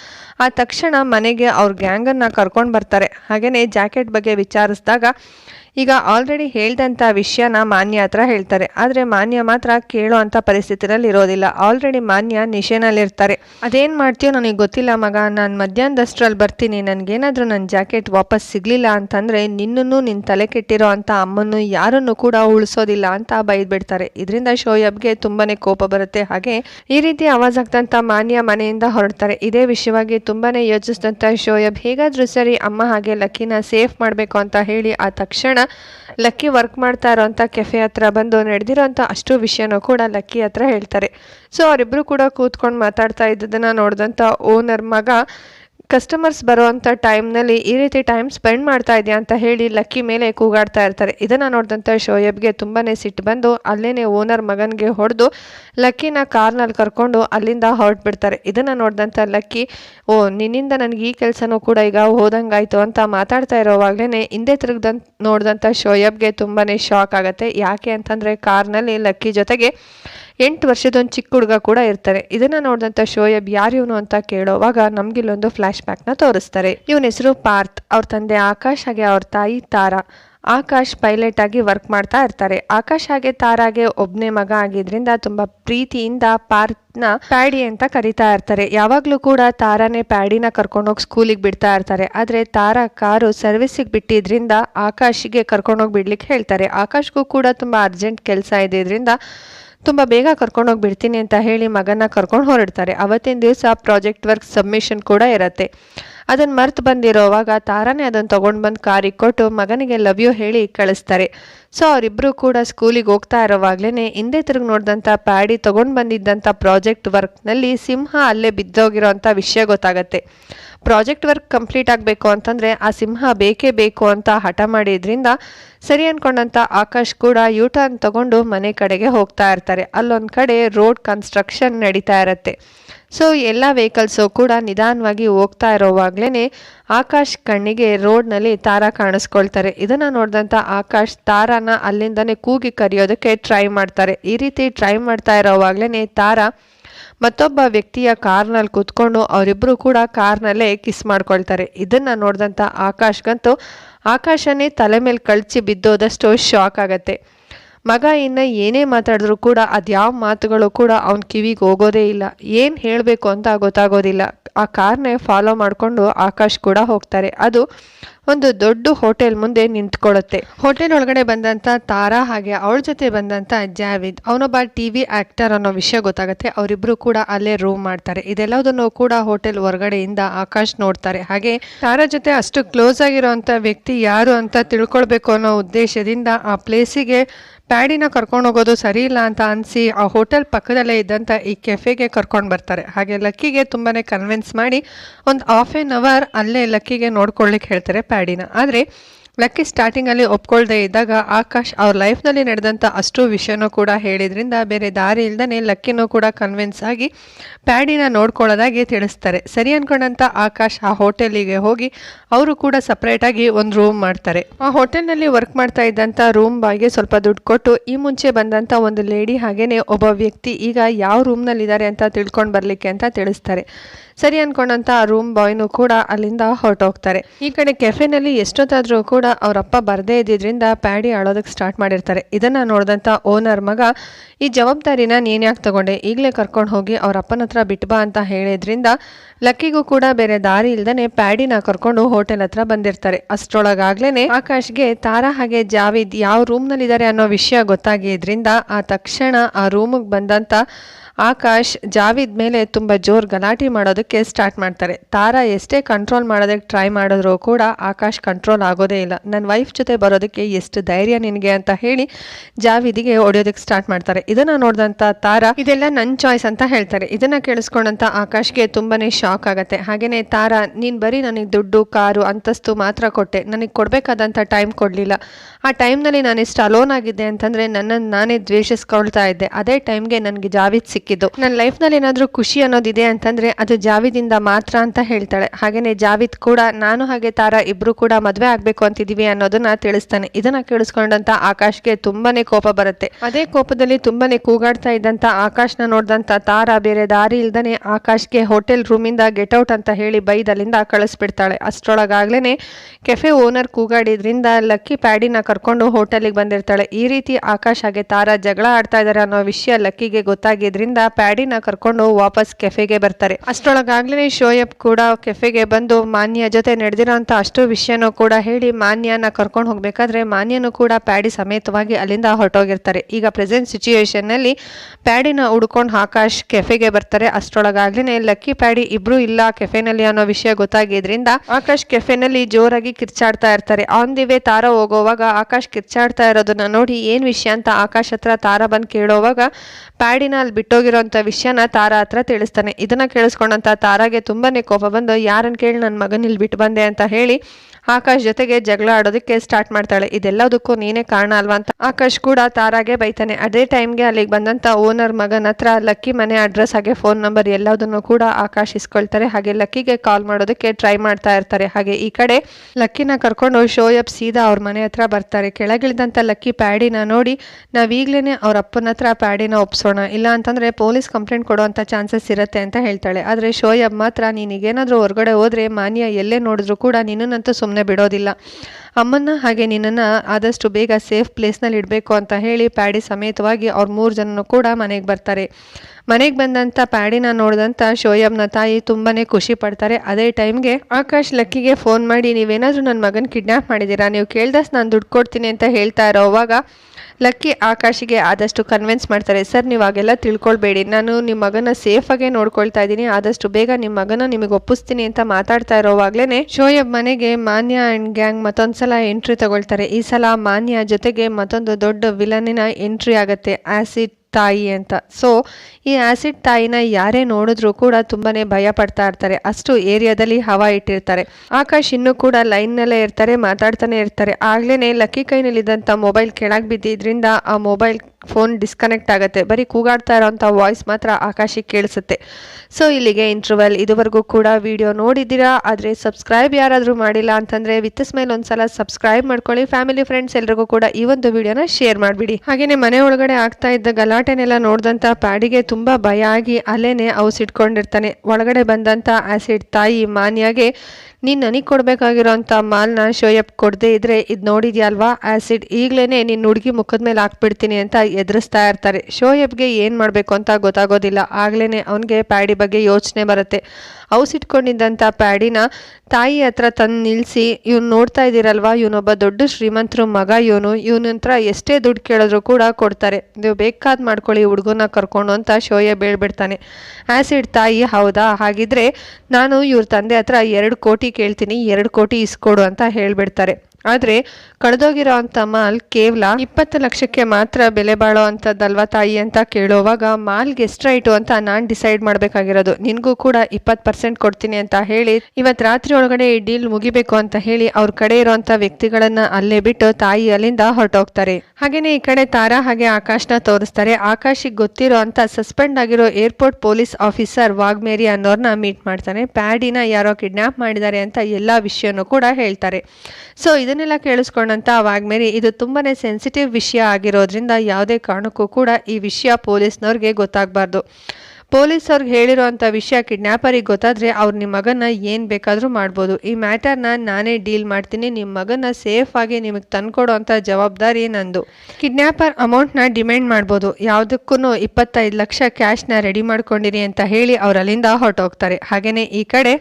Speaker 1: ಆ ತಕ್ಷಣ ಮನೆಗೆ ಅವ್ರ ಗ್ಯಾಂಗನ್ನು ಕರ್ಕೊಂಡು ಬರ್ತಾರೆ. ಹಾಗೆಯೇ ಜಾಕೆಟ್ ಬಗ್ಗೆ ವಿಚಾರಿಸಿದಾಗ, ಈಗ ಆಲ್ರೆಡಿ ಹೇಳಿದಂಥ ವಿಷಯನ ಮಾನ್ಯ ಹತ್ರ ಹೇಳ್ತಾರೆ. ಆದರೆ ಮಾನ್ಯ ಮಾತ್ರ ಕೇಳೋ ಅಂಥ ಪರಿಸ್ಥಿತಿನಲ್ಲಿ ಇರೋದಿಲ್ಲ. ಆಲ್ರೆಡಿ ಮಾನ್ಯ ನಿಶೆನಲ್ಲಿರ್ತಾರೆ ಅದೇನು ಮಾಡ್ತೀಯೋ ನನಗೆ ಗೊತ್ತಿಲ್ಲ ಮಗ. ನಾನು ಮಧ್ಯಾಹ್ನದಷ್ಟರಲ್ಲಿ ಬರ್ತೀನಿ. ನನಗೇನಾದರೂ ನನ್ನ ಜಾಕೆಟ್ ವಾಪಸ್ ಸಿಗಲಿಲ್ಲ ಅಂತಂದರೆ ನಿನ್ನನ್ನು ನಿನ್ನ ತಲೆ ಕೆಟ್ಟಿರೋ ಅಂಥ ಅಮ್ಮನ್ನು ಯಾರನ್ನು ಕೂಡ ಉಳಿಸೋದಿಲ್ಲ ಅಂತ ಬೈದ್ಬಿಡ್ತಾರೆ. ಇದರಿಂದ ಶೋಯಬ್ಗೆ ತುಂಬಾನೇ ಕೋಪ ಬರುತ್ತೆ. ಹಾಗೆ ಈ ರೀತಿ ಆವಾಜ್ ಆಗ್ತಂತ ಮಾನ್ಯ ಮನೆಯಿಂದ ಹೊರಡ್ತಾರೆ. ಇದೇ ವಿಷಯವಾಗಿ ತುಂಬಾನೇ ಯೋಚಿಸಿದಂತ ಶೋಯಬ್, ಹೇಗಾದರೂ ಸರಿ ಅಮ್ಮ ಹಾಗೆ ಲಕ್ಕಿನ ಸೇಫ್ ಮಾಡಬೇಕು ಅಂತ ಹೇಳಿ ಆ ತಕ್ಷಣ ಲಕ್ಕಿ ವರ್ಕ್ ಮಾಡ್ತಾ ಇರೋಂಥ ಕೆಫೆ ಹತ್ರ ಬಂದು ನಡೆದಿರೋಂಥ ಅಷ್ಟು ವಿಷಯನೂ ಕೂಡ ಲಕ್ಕಿ ಹತ್ರ ಹೇಳ್ತಾರೆ. ಸೊ ಅವರಿಬ್ಬರು ಕೂಡ ಕೂತ್ಕೊಂಡು ಮಾತಾಡ್ತಾ ಇದ್ದದನ್ನು ನೋಡಿದಂಥ ಓನರ್ ಮಗ ಕಸ್ಟಮರ್ಸ್ ಬರುವಂಥ ಟೈಮ್ನಲ್ಲಿ ಈ ರೀತಿ ಟೈಮ್ ಸ್ಪೆಂಡ್ ಮಾಡ್ತಾ ಇದೆಯಾ ಅಂತ ಹೇಳಿ ಲಕ್ಕಿ ಮೇಲೆ ಕೂಗಾಡ್ತಾ ಇರ್ತಾರೆ. ಇದನ್ನು ನೋಡಿದಂಥ ಶೋಯಬ್ಗೆ ತುಂಬಾ ಸಿಟ್ಟು ಬಂದು ಅಲ್ಲೇ ಓನರ್ ಮಗನಿಗೆ ಹೊಡೆದು ಲಕ್ಕಿನ ಕಾರ್ನಲ್ಲಿ ಕರ್ಕೊಂಡು ಅಲ್ಲಿಂದ ಹೊರಟ್ಬಿಡ್ತಾರೆ. ಇದನ್ನು ನೋಡಿದಂಥ ಲಕ್ಕಿ, ಓ, ನಿನ್ನಿಂದ ನನಗೆ ಈ ಕೆಲಸನೂ ಕೂಡ ಈಗ ಹೋದಂಗಾಯಿತು ಅಂತ ಮಾತಾಡ್ತಾ ಇರೋವಾಗಲೇ ಹಿಂದೆ ತಿರುಗ್ದಂತ ನೋಡಿದಂಥ ಶೋಯಬ್ಗೆ ತುಂಬಾ ಶಾಕ್ ಆಗುತ್ತೆ. ಯಾಕೆ ಅಂತಂದರೆ ಕಾರ್ನಲ್ಲಿ ಲಕ್ಕಿ ಜೊತೆಗೆ ಎಂಟು ವರ್ಷದೊಂದು ಚಿಕ್ಕ ಹುಡುಗ ಕೂಡ ಇರ್ತಾರೆ. ಇದನ್ನ ನೋಡಿದಂಥ ಶೋಯಬ್ ಯಾರಿವನು ಅಂತ ಕೇಳೋವಾಗ ಫ್ಲಾಶ್ ಬ್ಯಾಕ್ನ ತೋರಿಸ್ತಾರೆ. ಇವನ ಹೆಸರು ಪಾರ್ಥ್, ಅವ್ರ ತಂದೆ ಆಕಾಶ್, ಹಾಗೆ ಅವ್ರ ತಾಯಿ ತಾರಾ. ಆಕಾಶ್ ಪೈಲಟ್ ಆಗಿ ವರ್ಕ್ ಮಾಡ್ತಾ ಇರ್ತಾರೆ. ಆಕಾಶ್ ಹಾಗೆ ತಾರಾಗೆ ಒಬ್ಬನೇ ಮಗ ಆಗಿದ್ರಿಂದ ತುಂಬಾ ಪ್ರೀತಿಯಿಂದ ಪಾರ್ಥ್ನ ಪ್ಯಾಡಿ ಅಂತ ಕರಿತಾ ಇರ್ತಾರೆ. ಯಾವಾಗ್ಲೂ ಕೂಡ ತಾರಾನೇ ಪ್ಯಾಡಿನ ಕರ್ಕೊಂಡೋಗಿ ಸ್ಕೂಲಿಗೆ ಬಿಡ್ತಾ ಇರ್ತಾರೆ. ಆದ್ರೆ ತಾರಾ ಕಾರು ಸರ್ವಿಸಿಗೆ ಬಿಟ್ಟಿದ್ರಿಂದ ಆಕಾಶ್ಗೆ ಕರ್ಕೊಂಡೋಗಿ ಬಿಡ್ಲಿಕ್ಕೆ ಹೇಳ್ತಾರೆ. ಆಕಾಶ್ಗೂ ಕೂಡ ತುಂಬಾ ಅರ್ಜೆಂಟ್ ಕೆಲಸ ಇದ್ದಿದ್ರಿಂದ ತುಂಬ ಬೇಗ ಕರ್ಕೊಂಡೋಗಿ ಬಿಡ್ತೀನಿ ಅಂತ ಹೇಳಿ ಮಗನ ಕರ್ಕೊಂಡು ಹೊರಡ್ತಾರೆ. ಅವತ್ತಿನ ದಿವಸ ಪ್ರಾಜೆಕ್ಟ್ ವರ್ಕ್ ಸಬ್ಮಿಷನ್ ಕೂಡ ಇರುತ್ತೆ. ಅದನ್ನು ಮರ್ತು ಬಂದಿರೋವಾಗ ತಾರಾನೇ ಅದನ್ನು ತೊಗೊಂಡು ಬಂದು ಕಾರಿಗೆ ಕೊಟ್ಟು ಮಗನಿಗೆ ಲವ್ ಯು ಹೇಳಿ ಕಳಿಸ್ತಾರೆ. ಸೊ ಅವರಿಬ್ಬರು ಕೂಡ ಸ್ಕೂಲಿಗೆ ಹೋಗ್ತಾ ಇರೋವಾಗ್ಲೇ ಹಿಂದೆ ತಿರುಗಿ ನೋಡಿದಂಥ ಪ್ಯಾಡಿ ತೊಗೊಂಡು ಬಂದಿದ್ದಂಥ ಪ್ರಾಜೆಕ್ಟ್ ವರ್ಕ್ನಲ್ಲಿ ಸಿಂಹ ಅಲ್ಲೇ ಬಿದ್ದೋಗಿರೋಂಥ ವಿಷಯ ಗೊತ್ತಾಗತ್ತೆ. ಪ್ರಾಜೆಕ್ಟ್ ವರ್ಕ್ ಕಂಪ್ಲೀಟ್ ಆಗಬೇಕು ಅಂತಂದರೆ ಆ ಸಿಂಹ ಬೇಕೇ ಬೇಕು ಅಂತ ಹಠ ಮಾಡಿದ್ರಿಂದ ಸರಿ ಅನ್ಕೊಂಡಂಥ ಆಕಾಶ್ ಕೂಡ ಯೂಟರ್ನ್ ತಗೊಂಡು ಮನೆ ಕಡೆಗೆ ಹೋಗ್ತಾ ಇರ್ತಾರೆ. ಅಲ್ಲೊಂದು ಕಡೆ ರೋಡ್ ಕನ್ಸ್ಟ್ರಕ್ಷನ್ ನಡೀತಾ ಇರತ್ತೆ. ಸೊ ಎಲ್ಲ ವೆಹಿಕಲ್ಸು ಕೂಡ ನಿಧಾನವಾಗಿ ಹೋಗ್ತಾ ಇರೋವಾಗ್ಲೇ ಆಕಾಶ್ ಕಣ್ಣಿಗೆ ರೋಡ್ನಲ್ಲಿ ತಾರ ಕಾಣಿಸ್ಕೊಳ್ತಾರೆ. ಇದನ್ನು ನೋಡಿದಂಥ ಆಕಾಶ್ ತಾರಾನ ಅಲ್ಲಿಂದನೇ ಕೂಗಿ ಕರೆಯೋದಕ್ಕೆ ಟ್ರೈ ಮಾಡ್ತಾರೆ. ಈ ರೀತಿ ಟ್ರೈ ಮಾಡ್ತಾ ಇರೋವಾಗ್ಲೇ ತಾರ ಮತ್ತೊಬ್ಬ ವ್ಯಕ್ತಿಯ ಕಾರ್ನಲ್ಲಿ ಕೂತ್ಕೊಂಡು ಅವರಿಬ್ಬರು ಕೂಡ ಕಾರ್ನಲ್ಲೇ ಕಿಸ್ ಮಾಡ್ಕೊಳ್ತಾರೆ. ಇದನ್ನು ನೋಡಿದಂಥ ಆಕಾಶ್ಗಂತೂ ಆಕಾಶನೇ ತಲೆ ಮೇಲೆ ಕಳಚಿ ಬಿದ್ದೋದಷ್ಟು ಶಾಕ್ ಆಗತ್ತೆ. ಮಗ ಇನ್ನು ಏನೇ ಮಾತಾಡಿದ್ರು ಕೂಡ ಅದ್ಯಾವ ಮಾತುಗಳು ಕೂಡ ಅವನ ಕಿವಿಗೆ ಹೋಗೋದೇ ಇಲ್ಲ. ಏನು ಹೇಳಬೇಕು ಅಂತ ಗೊತ್ತಾಗೋದಿಲ್ಲ. ಆ ಕಾರ್ನೇ ಫಾಲೋ ಮಾಡಿಕೊಂಡು ಆಕಾಶ್ ಕೂಡ ಹೋಗ್ತಾರೆ. ಅದು ಒಂದು ದೊಡ್ಡ ಹೋಟೆಲ್ ಮುಂದೆ ನಿಂತ್ಕೊಳ್ಳುತ್ತೆ. ಹೋಟೆಲ್ ಒಳಗಡೆ ಬಂದಂಥ ತಾರಾ ಹಾಗೆ ಅವಳ ಜೊತೆ ಬಂದಂಥ ಜಾವಿದ್, ಅವನೊಬ್ಬ ಟಿ ವಿ ಆ್ಯಕ್ಟರ್ ಅನ್ನೋ ವಿಷಯ ಗೊತ್ತಾಗುತ್ತೆ. ಅವರಿಬ್ಬರು ಕೂಡ ಅಲ್ಲೇ ರೂಮ್ ಮಾಡ್ತಾರೆ. ಇದೆಲ್ಲದನ್ನು ಕೂಡ ಹೋಟೆಲ್ ಹೊರಗಡೆಯಿಂದ ಆಕಾಶ್ ನೋಡ್ತಾರೆ. ಹಾಗೆ ತಾರಾ ಜೊತೆ ಅಷ್ಟು ಕ್ಲೋಸ್ ಆಗಿರೋ ವ್ಯಕ್ತಿ ಯಾರು ಅಂತ ತಿಳ್ಕೊಳ್ಬೇಕು ಅನ್ನೋ ಉದ್ದೇಶದಿಂದ ಆ ಪ್ಲೇಸಿಗೆ ಪ್ಯಾಡಿನ ಕರ್ಕೊಂಡು ಹೋಗೋದು ಸರಿ ಇಲ್ಲ ಅಂತ ಅನಿಸಿ ಆ ಹೋಟೆಲ್ ಪಕ್ಕದಲ್ಲೇ ಇದ್ದಂಥ ಈ ಕೆಫೆಗೆ ಕರ್ಕೊಂಡು ಬರ್ತಾರೆ. ಹಾಗೆ ಲಕ್ಕಿಗೆ ತುಂಬಾ ಕನ್ವಿನ್ಸ್ ಮಾಡಿ ಒಂದು ಹಾಫ್ ಆನ್ ಅವರ್ ಅಲ್ಲೇ ಲಕ್ಕಿಗೆ ನೋಡ್ಕೊಳ್ಳಿಕ್ಕೆ ಹೇಳ್ತಾರೆ ಪ್ಯಾಡಿನ. ಆದರೆ ಲಕ್ಕಿ ಸ್ಟಾರ್ಟಿಂಗಲ್ಲಿ ಒಪ್ಕೊಳ್ದೇ ಇದ್ದಾಗ ಆಕಾಶ್ ಅವ್ರ ಲೈಫ್ನಲ್ಲಿ ನಡೆದಂಥ ಅಷ್ಟು ವಿಷಯನೂ ಕೂಡ ಹೇಳಿದ್ರಿಂದ ಬೇರೆ ದಾರಿ ಇಲ್ದೇ ಲಕ್ಕಿನೂ ಕೂಡ ಕನ್ವಿನ್ಸ್ ಆಗಿ ಪ್ಯಾಡಿನ ನೋಡ್ಕೊಳ್ಳೋದಾಗಿ ತಿಳಿಸ್ತಾರೆ. ಸರಿ ಅನ್ಕೊಂಡಂಥ ಆಕಾಶ್ ಆ ಹೋಟೆಲಿಗೆ ಹೋಗಿ ಅವರು ಕೂಡ ಸಪ್ರೇಟಾಗಿ ಒಂದು ರೂಮ್ ಮಾಡ್ತಾರೆ. ಆ ಹೋಟೆಲ್ನಲ್ಲಿ ವರ್ಕ್ ಮಾಡ್ತಾ ಇದ್ದಂಥ ರೂಮ್ ಬಾಯ್ಗೆ ಸ್ವಲ್ಪ ದುಡ್ಡು ಕೊಟ್ಟು ಈ ಮುಂಚೆ ಬಂದಂಥ ಒಂದು ಲೇಡಿ ಹಾಗೇನೆ ಒಬ್ಬ ವ್ಯಕ್ತಿ ಈಗ ಯಾವ ರೂಮ್ನಲ್ಲಿದ್ದಾರೆ ಅಂತ ತಿಳ್ಕೊಂಡು ಬರಲಿಕ್ಕೆ ಅಂತ ತಿಳಿಸ್ತಾರೆ. ಸರಿ ಅನ್ಕೊಂಡಂತ ಆ ರೂಮ್ ಬಾಯ್ನು ಕೂಡ ಅಲ್ಲಿಂದ ಹೊರಟೋಗ್ತಾರೆ. ಈ ಕಡೆ ಕೆಫೆನಲ್ಲಿ ಎಷ್ಟೊತ್ತಾದ್ರೂ ಕೂಡ ಅವರಪ್ಪ ಬರದೇ ಇದ್ದಿದ್ರಿಂದ ಪ್ಯಾಡಿ ಆಳೋದಕ್ಕೆ ಸ್ಟಾರ್ಟ್ ಮಾಡಿರ್ತಾರೆ. ಇದನ್ನ ನೋಡಿದಂತ ಓನರ್ ಮಗ, ಈ ಜವಾಬ್ದಾರಿನ ನೀನ್ಯಾಕೆ ತಗೊಂಡೆ? ಈಗಲೇ ಕರ್ಕೊಂಡು ಹೋಗಿ ಅವ್ರ ಅಪ್ಪನ ಹತ್ರ ಬಿಟ್ಬಾ ಅಂತ ಹೇಳಿದ್ರಿಂದ ಲಕ್ಕಿಗೂ ಕೂಡ ಬೇರೆ ದಾರಿ ಇಲ್ದೇನೆ ಪ್ಯಾಡಿನ ಕರ್ಕೊಂಡು ಹೋಟೆಲ್ ಹತ್ರ ಬಂದಿರ್ತಾರೆ. ಅಷ್ಟರೊಳಗಾಗ್ಲೇನೆ ಆಕಾಶ್ಗೆ ತಾರಾ ಹಾಗೆ ಜಾವಿದ್ ಯಾವ ರೂಮ್ನಲ್ಲಿದ್ದಾರೆ ಅನ್ನೋ ವಿಷಯ ಗೊತ್ತಾಗಿದ್ರಿಂದ ಆ ತಕ್ಷಣ ಆ ರೂಮಿಗೆ ಬಂದಂತ ಆಕಾಶ್ ಜಾವಿದ್ ಮೇಲೆ ತುಂಬ ಜೋರ್ ಗಲಾಟೆ ಮಾಡೋದಕ್ಕೆ ಸ್ಟಾರ್ಟ್ ಮಾಡ್ತಾರೆ. ತಾರಾ ಎಷ್ಟೇ ಕಂಟ್ರೋಲ್ ಮಾಡೋದಕ್ಕೆ ಟ್ರೈ ಮಾಡಿದ್ರು ಕೂಡ ಆಕಾಶ್ ಕಂಟ್ರೋಲ್ ಆಗೋದೇ ಇಲ್ಲ. ನನ್ನ ವೈಫ್ ಜೊತೆ ಬರೋದಕ್ಕೆ ಎಷ್ಟು ಧೈರ್ಯ ನಿನಗೆ ಅಂತ ಹೇಳಿ ಜಾವಿದಿಗೆ ಹೊಡೆಯೋದಕ್ಕೆ ಸ್ಟಾರ್ಟ್ ಮಾಡ್ತಾರೆ. ಇದನ್ನ ನೋಡಿದಂಥ ತಾರಾ, ಇದೆಲ್ಲ ನನ್ನ ಚಾಯ್ಸ್ ಅಂತ ಹೇಳ್ತಾರೆ. ಇದನ್ನ ಕೇಳಿಸ್ಕೊಂಡಂತ ಆಕಾಶ್ಗೆ ತುಂಬಾನೇ ಶಾಕ್ ಆಗುತ್ತೆ. ಹಾಗೆಯೇ ತಾರಾ, ನೀನು ಬರೀ ನನಗೆ ದುಡ್ಡು, ಕಾರು, ಅಂತಸ್ತು ಮಾತ್ರ ಕೊಟ್ಟೆ. ನನಗೆ ಕೊಡಬೇಕಾದಂಥ ಟೈಮ್ ಕೊಡಲಿಲ್ಲ. ಆ ಟೈಮ್ನಲ್ಲಿ ನಾನು ಇಷ್ಟು ಅಲೋನ್ ಆಗಿದ್ದೆ ಅಂತಂದರೆ ನನ್ನನ್ನು ನಾನೇ ದ್ವೇಷಿಸ್ಕೊಳ್ತಾ ಇದ್ದೆ. ಅದೇ ಟೈಮ್ಗೆ ನನಗೆ ಜಾವಿದ್ ಸಿಕ್ಕಿದ್ದು ನನ್ನ ಲೈಫ್ನಲ್ಲಿ ಏನಾದ್ರೂ ಖುಷಿ ಅನ್ನೋದಿದೆ ಅಂತಂದ್ರೆ ಅದು ಜಾವಿದಿಂದ ಮಾತ್ರ ಅಂತ ಹೇಳ್ತಾಳೆ. ಹಾಗೇನೆ ಜಾವಿದ್ ಕೂಡ ನಾನು ಹಾಗೆ ತಾರಾ ಇಬ್ರು ಕೂಡ ಮದುವೆ ಆಗ್ಬೇಕು ಅಂತಿದೀವಿ ಅನ್ನೋದನ್ನ ತಿಳಿಸ್ತಾನೆ. ಇದನ್ನ ಕೇಳಿಸ್ಕೊಂಡಂತ ಆಕಾಶ್ಗೆ ತುಂಬಾನೇ ಕೋಪ ಬರುತ್ತೆ. ಅದೇ ಕೋಪದಲ್ಲಿ ತುಂಬಾನೇ ಕೂಗಾಡ್ತಾ ಇದ್ದಂತ ಆಕಾಶ್ನ ನೋಡ್ದಂತ ತಾರಾ ಬೇರೆ ದಾರಿ ಇಲ್ದನೆ ಆಕಾಶ್ಗೆ ಹೋಟೆಲ್ ರೂಮಿಂದ ಗೆಟ್ ಔಟ್ ಅಂತ ಹೇಳಿ ಬೈದಲ್ಲಿಂದ ಕಳಿಸ್ಬಿಡ್ತಾಳೆ. ಅಷ್ಟರೊಳಗಾಗ್ಲೇನೆ ಕೆಫೆ ಓನರ್ ಕೂಗಾಡಿದ್ರಿಂದ ಲಕ್ಕಿ ಪ್ಯಾಡಿನ ಕರ್ಕೊಂಡು ಹೋಟೆಲ್ಗೆ ಬಂದಿರ್ತಾಳೆ. ಈ ರೀತಿ ಆಕಾಶ್ ಹಾಗೆ ತಾರಾ ಜಗಳ ಆಡ್ತಾ ಇದ್ದಾರೆ ಅನ್ನೋ ವಿಷಯ ಲಕ್ಕಿಗೆ ಗೊತ್ತಾಗಿದ್ರಿಂದ ಪ್ಯಾಡಿನ ಕರ್ಕೊಂಡು ವಾಪಸ್ ಕೆಫೆಗೆ ಬರ್ತಾರೆ. ಅಷ್ಟರೊಳಗಾಗ್ಲೇ ಶೋಯಬ್ ಕೂಡ ಕೆಫೆಗೆ ಬಂದು ಮಾನ್ಯ ಜೊತೆ ನಡೆದಿರೋಂಥ ಅಷ್ಟು ವಿಷಯನೂ ಕೂಡ ಹೇಳಿ ಮಾನ್ಯನ ಕರ್ಕೊಂಡು ಹೋಗ್ಬೇಕಾದ್ರೆ ಮಾನ್ಯನು ಕೂಡ ಪ್ಯಾಡಿ ಸಮೇತವಾಗಿ ಅಲ್ಲಿಂದ ಹೊರಟೋಗಿರ್ತಾರೆ. ಈಗ ಪ್ರೆಸೆಂಟ್ ಸಿಚುಯೇಷನ್ನಲ್ಲಿ ಪ್ಯಾಡಿನ ಹುಡ್ಕೊಂಡು ಆಕಾಶ್ ಕೆಫೆಗೆ ಬರ್ತಾರೆ. ಅಷ್ಟರೊಳಗಾಗ್ಲೇನೆ ಲಕ್ಕಿ ಪ್ಯಾಡಿ ಇಬ್ರು ಇಲ್ಲ ಕೆಫೆನಲ್ಲಿ ಅನ್ನೋ ವಿಷಯ ಗೊತ್ತಾಗಿದ್ರಿಂದ ಆಕಾಶ್ ಕೆಫೆನಲ್ಲಿ ಜೋರಾಗಿ ಕಿರ್ಚಾಡ್ತಾ ಇರ್ತಾರೆ. ಆನ್ ದಿ ವೇ ತಾರ ಹೋಗೋವಾಗ ಆಕಾಶ್ ಕಿರ್ಚಾಡ್ತಾ ಇರೋದನ್ನ ನೋಡಿ ಏನ್ ವಿಷಯ ಅಂತ ಆಕಾಶ್ ಹತ್ರ ತಾರ ಬಂದು ಕೇಳೋವಾಗ ಪ್ಯಾಡಿನ ಅಲ್ಲಿ ಬಿಟ್ಟೋಗಿ ಕಳೆದೋಗಿರೋಂಥ ವಿಷಯನ ತಾರಾ ಹತ್ರ ತಿಳಿಸ್ತಾನೆ. ಇದನ್ನ ಕೇಳಿಸ್ಕೊಂಡಂತ ತಾರಾಗೆ ತುಂಬಾನೇ ಕೋಪ ಬಂದು ಯಾರನ್ನ ಕೇಳಿ ನನ್ನ ಮಗನ ಇಲ್ಲಿ ಬಿಟ್ಟು ಬಂದೆ ಅಂತ ಹೇಳಿ ಆಕಾಶ್ ಜೊತೆಗೆ ಜಗಳ ಆಡೋದಕ್ಕೆ ಸ್ಟಾರ್ಟ್ ಮಾಡ್ತಾಳೆ. ಇದೆಲ್ಲದಕ್ಕೂ ನೀನೇ ಕಾರಣ ಅಲ್ವಾ ಅಂತ ಆಕಾಶ್ ಕೂಡ ತಾರಾಗೆ ಬೈತಾನೆ. ಅದೇ ಟೈಮ್ಗೆ ಅಲ್ಲಿಗೆ ಬಂದಂತ ಓನರ್ ಮಗನ ಹತ್ರ ಲಕ್ಕಿ ಮನೆ ಅಡ್ರೆಸ್ ಹಾಗೆ ಫೋನ್ ನಂಬರ್ ಎಲ್ಲದನ್ನು ಕೂಡ ಆಕಾಶ್ ಇಸ್ಕೊಳ್ತಾರೆ. ಹಾಗೆ ಲಕ್ಕಿಗೆ ಕಾಲ್ ಮಾಡೋದಕ್ಕೆ ಟ್ರೈ ಮಾಡ್ತಾ ಇರ್ತಾರೆ. ಹಾಗೆ ಈ ಕಡೆ ಲಕ್ಕಿನ ಕರ್ಕೊಂಡು ಶೋಯಬ್ ಸೀದಾ ಅವ್ರ ಮನೆ ಹತ್ರ ಬರ್ತಾರೆ. ಕೆಳಗಿಳಿದಂತ ಲಕ್ಕಿ ಪ್ಯಾಡಿನ ನೋಡಿ ನಾವೀಗ್ಲೇ ಅವ್ರ ಅಪ್ಪನ ಹತ್ರ ಪ್ಯಾಡಿನ ಒಪ್ಸೋಣ. ಇಲ್ಲ ಅಂತಂದ್ರೆ ಪೊಲೀಸ್ ಕಂಪ್ಲೇಂಟ್ ಕೊಡುವಂತ ಚಾನ್ಸಸ್ ಇರುತ್ತೆ ಅಂತ ಹೇಳ್ತಾಳೆ. ಆದ್ರೆ ಶೋಯಬ್ ಮಾತ್ರ ನೀನಿಗೇನಾದ್ರೂ ಹೊರಗಡೆ ಹೋದ್ರೆ ಮಾನ್ಯ ಎಲ್ಲೇ ನೋಡಿದ್ರು ಕೂಡ ನಿನ್ನಂತೂ ಸುಮ್ಮನೆ ಬಿಡೋದಿಲ್ಲ. ಅಮ್ಮನ್ನ ಹಾಗೆ ನಿನ್ನನ್ನು ಆದಷ್ಟು ಬೇಗ ಸೇಫ್ ಪ್ಲೇಸ್ನಲ್ಲಿ ಇಡಬೇಕು ಅಂತ ಹೇಳಿ ಪ್ಯಾಡಿ ಸಮೇತವಾಗಿ ಅವ್ರ ಮೂರು ಜನನು ಕೂಡ ಮನೆಗೆ ಬರ್ತಾರೆ. ಮನೆಗೆ ಬಂದಂಥ ಪ್ಯಾಡಿನ ನೋಡಿದಂಥ ಶೋಯಬ್ನ ತಾಯಿ ತುಂಬಾ ಖುಷಿ ಪಡ್ತಾರೆ. ಅದೇ ಟೈಮ್ಗೆ ಆಕಾಶ್ ಲಕ್ಕಿಗೆ ಫೋನ್ ಮಾಡಿ, ನೀವೇನಾದರೂ ನನ್ನ ಮಗನ ಕಿಡ್ನ್ಯಾಪ್ ಮಾಡಿದ್ದೀರಾ? ನೀವು ಕೇಳ್ದಷ್ಟು ನಾನು ದುಡ್ಡು ಕೊಡ್ತೀನಿ ಅಂತ ಹೇಳ್ತಾ ಇರೋವಾಗ ಲಕ್ಕಿ ಆಕಾಶಿಗೆ ಆದಷ್ಟು ಕನ್ವಿನ್ಸ್ ಮಾಡ್ತಾರೆ. ಸರ್, ನೀವು ಹಾಗೆಲ್ಲ ತಿಳ್ಕೊಳ್ಬೇಡಿ. ನಾನು ನಿಮ್ಮ ಮಗನ ಸೇಫಾಗೆ ನೋಡ್ಕೊಳ್ತಾ ಇದ್ದೀನಿ. ಆದಷ್ಟು ಬೇಗ ನಿಮ್ಮ ಮಗನ ನಿಮಗೆ ಒಪ್ಪಿಸ್ತೀನಿ ಅಂತ ಮಾತಾಡ್ತಾ ಇರೋವಾಗ್ಲೇ ಶೋಯಬ್ ಮನೆಗೆ ಮಾನ್ಯ ಅಂಡ್ ಗ್ಯಾಂಗ್ ಮತ್ತೊಂದ್ಸಲ ಎಂಟ್ರಿ ತಗೊಳ್ತಾರೆ. ಈ ಸಲ ಮಾನ್ಯ ಜೊತೆಗೆ ಮತ್ತೊಂದು ದೊಡ್ಡ ವಿಲನಿನ ಎಂಟ್ರಿ ಆಗುತ್ತೆ. ಆಸಿಡ್ ತಾಯಿ ಅಂತ. ಸೊ ಈ ಆ್ಯಸಿಡ್ ತಾಯಿನ ಯಾರೇ ನೋಡಿದ್ರೂ ಕೂಡ ತುಂಬಾನೇ ಭಯ ಪಡ್ತಾ ಇರ್ತಾರೆ. ಅಷ್ಟು ಏರಿಯಾದಲ್ಲಿ ಹವಾ ಇಟ್ಟಿರ್ತಾರೆ. ಆಕಾಶ್ ಇನ್ನೂ ಕೂಡ ಲೈನ್ನಲ್ಲೇ ಇರ್ತಾರೆ, ಮಾತಾಡ್ತಾನೆ ಇರ್ತಾರೆ. ಆಗ್ಲೇ ಲಕ್ಕಿ ಕೈನಲ್ಲಿದ್ದಂಥ ಮೊಬೈಲ್ ಕೆಳಗೆ ಬಿದ್ದಿದ್ರಿಂದ ಆ ಮೊಬೈಲ್ ಫೋನ್ ಡಿಸ್ಕನೆಕ್ಟ್ ಆಗುತ್ತೆ. ಬರೀ ಕೂಗಾಡ್ತಾ ಇರೋಂಥ ವಾಯ್ಸ್ ಮಾತ್ರ ಆಕಾಶಿಗೆ ಕೇಳಿಸುತ್ತೆ. ಸೊ ಇಲ್ಲಿಗೆ ಇಂಟ್ರವಲ್ ಇದುವರೆಗೂ ಕೂಡ ವಿಡಿಯೋ ನೋಡಿದ್ದೀರಾ? ಆದರೆ ಸಬ್ಸ್ಕ್ರೈಬ್ ಯಾರಾದರೂ ಮಾಡಿಲ್ಲ ಅಂತಂದರೆ ವಿತ್ ಸ್ಮೈಲ್ ಒಂದ್ಸಲ ಸಬ್ಸ್ಕ್ರೈಬ್ ಮಾಡ್ಕೊಳ್ಳಿ. ಫ್ಯಾಮಿಲಿ ಫ್ರೆಂಡ್ಸ್ ಎಲ್ರಿಗೂ ಕೂಡ ಈ ಒಂದು ವಿಡಿಯೋನ ಶೇರ್ ಮಾಡಿಬಿಡಿ. ಹಾಗೆಯೇ ಮನೆ ಒಳಗಡೆ ಆಗ್ತಾ ಇದ್ದ ಗಲಾಟೆನೆಲ್ಲ ನೋಡಿದಂಥ ಪ್ಯಾಡಿಗೆ ತುಂಬ ಭಯ ಆಗಿ ಅಲ್ಲೇನೆ ಔಸಿಟ್ಕೊಂಡಿರ್ತಾನೆ ಒಳಗಡೆ ಬಂದಂಥ ಆಸಿಡ್ ತಾಯಿ ಮಾನ್ಯಾಗೆ, ನೀನು ನನಗೆ ಕೊಡಬೇಕಾಗಿರೋಂಥ ಮಾಲ್ನ ಶೋಯಪ್ ಕೊಡದೇ ಇದ್ದರೆ ಇದು ನೋಡಿದ್ಯಲ್ವಾ? ಆಸಿಡ್ ಈಗಲೇ ನಿನ್ನ ಹುಡುಗಿ ಮುಖದ ಮೇಲೆ ಹಾಕ್ಬಿಡ್ತೀನಿ ಅಂತ ಎದುರಿಸ್ತಾ ಇರ್ತಾರೆ. ಶೋಯಬ್ಗೆ ಏನು ಮಾಡಬೇಕು ಅಂತ ಗೊತ್ತಾಗೋದಿಲ್ಲ. ಆಗ್ಲೇ ಅವನಿಗೆ ಪ್ಯಾಡಿ ಬಗ್ಗೆ ಯೋಚನೆ ಬರುತ್ತೆ. ಔಸಿಟ್ಕೊಂಡಿದ್ದಂಥ ಪ್ಯಾಡಿನ ತಾಯಿ ಹತ್ರ ತಂದು ನಿಲ್ಲಿಸಿ ಇವ್ನು ನೋಡ್ತಾ ಇದ್ದೀರಲ್ವಾ, ಇವನೊಬ್ಬ ದೊಡ್ಡ ಶ್ರೀಮಂತರು ಮಗ ಇವನು, ಇವನ ಹತ್ರ ಎಷ್ಟೇ ದುಡ್ಡು ಕೇಳಿದ್ರು ಕೂಡ ಕೊಡ್ತಾರೆ. ನೀವು ಬೇಕಾದ್ ಮಾಡ್ಕೊಳ್ಳಿ ಹುಡುಗನ ಕರ್ಕೊಂಡು ಅಂತ ಶೋಯ ಬೇಳ್ಬಿಡ್ತಾನೆ. ಆ್ಯಸಿಡ್ ತಾಯಿ, ಹೌದಾ? ಹಾಗಿದ್ರೆ ನಾನು ಇವ್ರ ತಂದೆ ಹತ್ರ ಎರಡು ಕೋಟಿ ಕೇಳ್ತೀನಿ, ಎರಡು ಕೋಟಿ ಇಸ್ಕೊಡು ಅಂತ ಹೇಳ್ಬಿಡ್ತಾರೆ. ಆದರೆ ಕಳೆದೋಗಿರೋ ಅಂಥ ಮಾಲ್ ಕೇವಲ ಇಪ್ಪತ್ತು ಲಕ್ಷಕ್ಕೆ ಮಾತ್ರ ಬೆಲೆ ಬಾಳೋ ಅಂಥದ್ದಲ್ವಾ ತಾಯಿ ಅಂತ ಕೇಳೋವಾಗ ಮಾಲ್ಗೆ ಎಷ್ಟು ರೈಟು ಅಂತ ನಾನು ಡಿಸೈಡ್ ಮಾಡಬೇಕಾಗಿರೋದು. ನಿನಗೂ ಕೂಡ ಇಪ್ಪತ್ತು ಪರ್ಸೆಂಟ್ ಕೊಡ್ತೀನಿ ಅಂತ ಹೇಳಿ ಇವತ್ತು ರಾತ್ರಿ ಒಳಗಡೆ ಈ ಡೀಲ್ ಮುಗಿಬೇಕು ಅಂತ ಹೇಳಿ ಅವ್ರ ಕಡೆ ಇರೋವಂಥ ವ್ಯಕ್ತಿಗಳನ್ನ ಅಲ್ಲೇ ಬಿಟ್ಟು ತಾಯಿ ಅಲ್ಲಿಂದ ಹೊರಟೋಗ್ತಾರೆ. ಹಾಗೇನೆ ಈ ಕಡೆ ತಾರಾ ಹಾಗೆ ಆಕಾಶ್ನ ತೋರಿಸ್ತಾರೆ. ಆಕಾಶಿಗೆ ಗೊತ್ತಿರೋ ಅಂತ ಸಸ್ಪೆಂಡ್ ಆಗಿರೋ ಏರ್ಪೋರ್ಟ್ ಪೊಲೀಸ್ ಆಫೀಸರ್ ವಾಗ್ಮೇರಿ ಅನ್ನೋರ್ನ ಮೀಟ್ ಮಾಡ್ತಾನೆ. ಪ್ಯಾಡಿನ ಯಾರೋ ಕಿಡ್ನಾಪ್ ಮಾಡಿದ್ದಾರೆ ಅಂತ ಎಲ್ಲ ವಿಷಯನೂ ಕೂಡ ಹೇಳ್ತಾರೆ. ಸೊ ಇದನ್ನೆಲ್ಲ ಕೇಳಿಸ್ಕೊಂಡಂತ ವಾಗ್ಮೇರಿ ಇದು ತುಂಬಾನೇ ಸೆನ್ಸಿಟಿವ್ ವಿಷಯ ಆಗಿರೋದ್ರಿಂದ ಯಾವುದೇ ಕಾರಣಕ್ಕೂ ಕೂಡ ಈ ವಿಷಯ ಪೊಲೀಸ್ನವ್ರಿಗೆ ಗೊತ್ತಾಗಬಾರ್ದು. ಪೊಲೀಸ್ ಅವ್ರಿಗೆ ಹೇಳಿರೋಂಥ ವಿಷಯ ಕಿಡ್ನ್ಯಾಪರಿಗೆ ಗೊತ್ತಾದ್ರೆ ಅವ್ರು ನಿಮ್ಮ ಮಗನ ಏನು ಬೇಕಾದರೂ ಮಾಡ್ಬೋದು. ಈ ಮ್ಯಾಟರ್ನ ನಾನೇ ಡೀಲ್ ಮಾಡ್ತೀನಿ ನಿಮ್ಮ ಮಗನ ಸೇಫ್ ಆಗಿ ನಿಮಗೆ ತಂದ್ಕೊಡೋ ಅಂಥ ಜವಾಬ್ದಾರಿ ನಂದು. ಕಿಡ್ನ್ಯಾಪರ್ ಅಮೌಂಟ್ನ ಡಿಮ್ಯಾಂಡ್ ಮಾಡ್ಬೋದು. ಯಾವುದಕ್ಕೂ ಇಪ್ಪತ್ತೈದು ಲಕ್ಷ ಕ್ಯಾಶ್ನ ರೆಡಿ ಮಾಡ್ಕೊಂಡಿರಿ ಅಂತ ಹೇಳಿ ಅವ್ರು ಅಲ್ಲಿಂದ ಹೊರಟೋಗ್ತಾರೆ. ಹಾಗೆಯೇ ಈ ಕಡೆ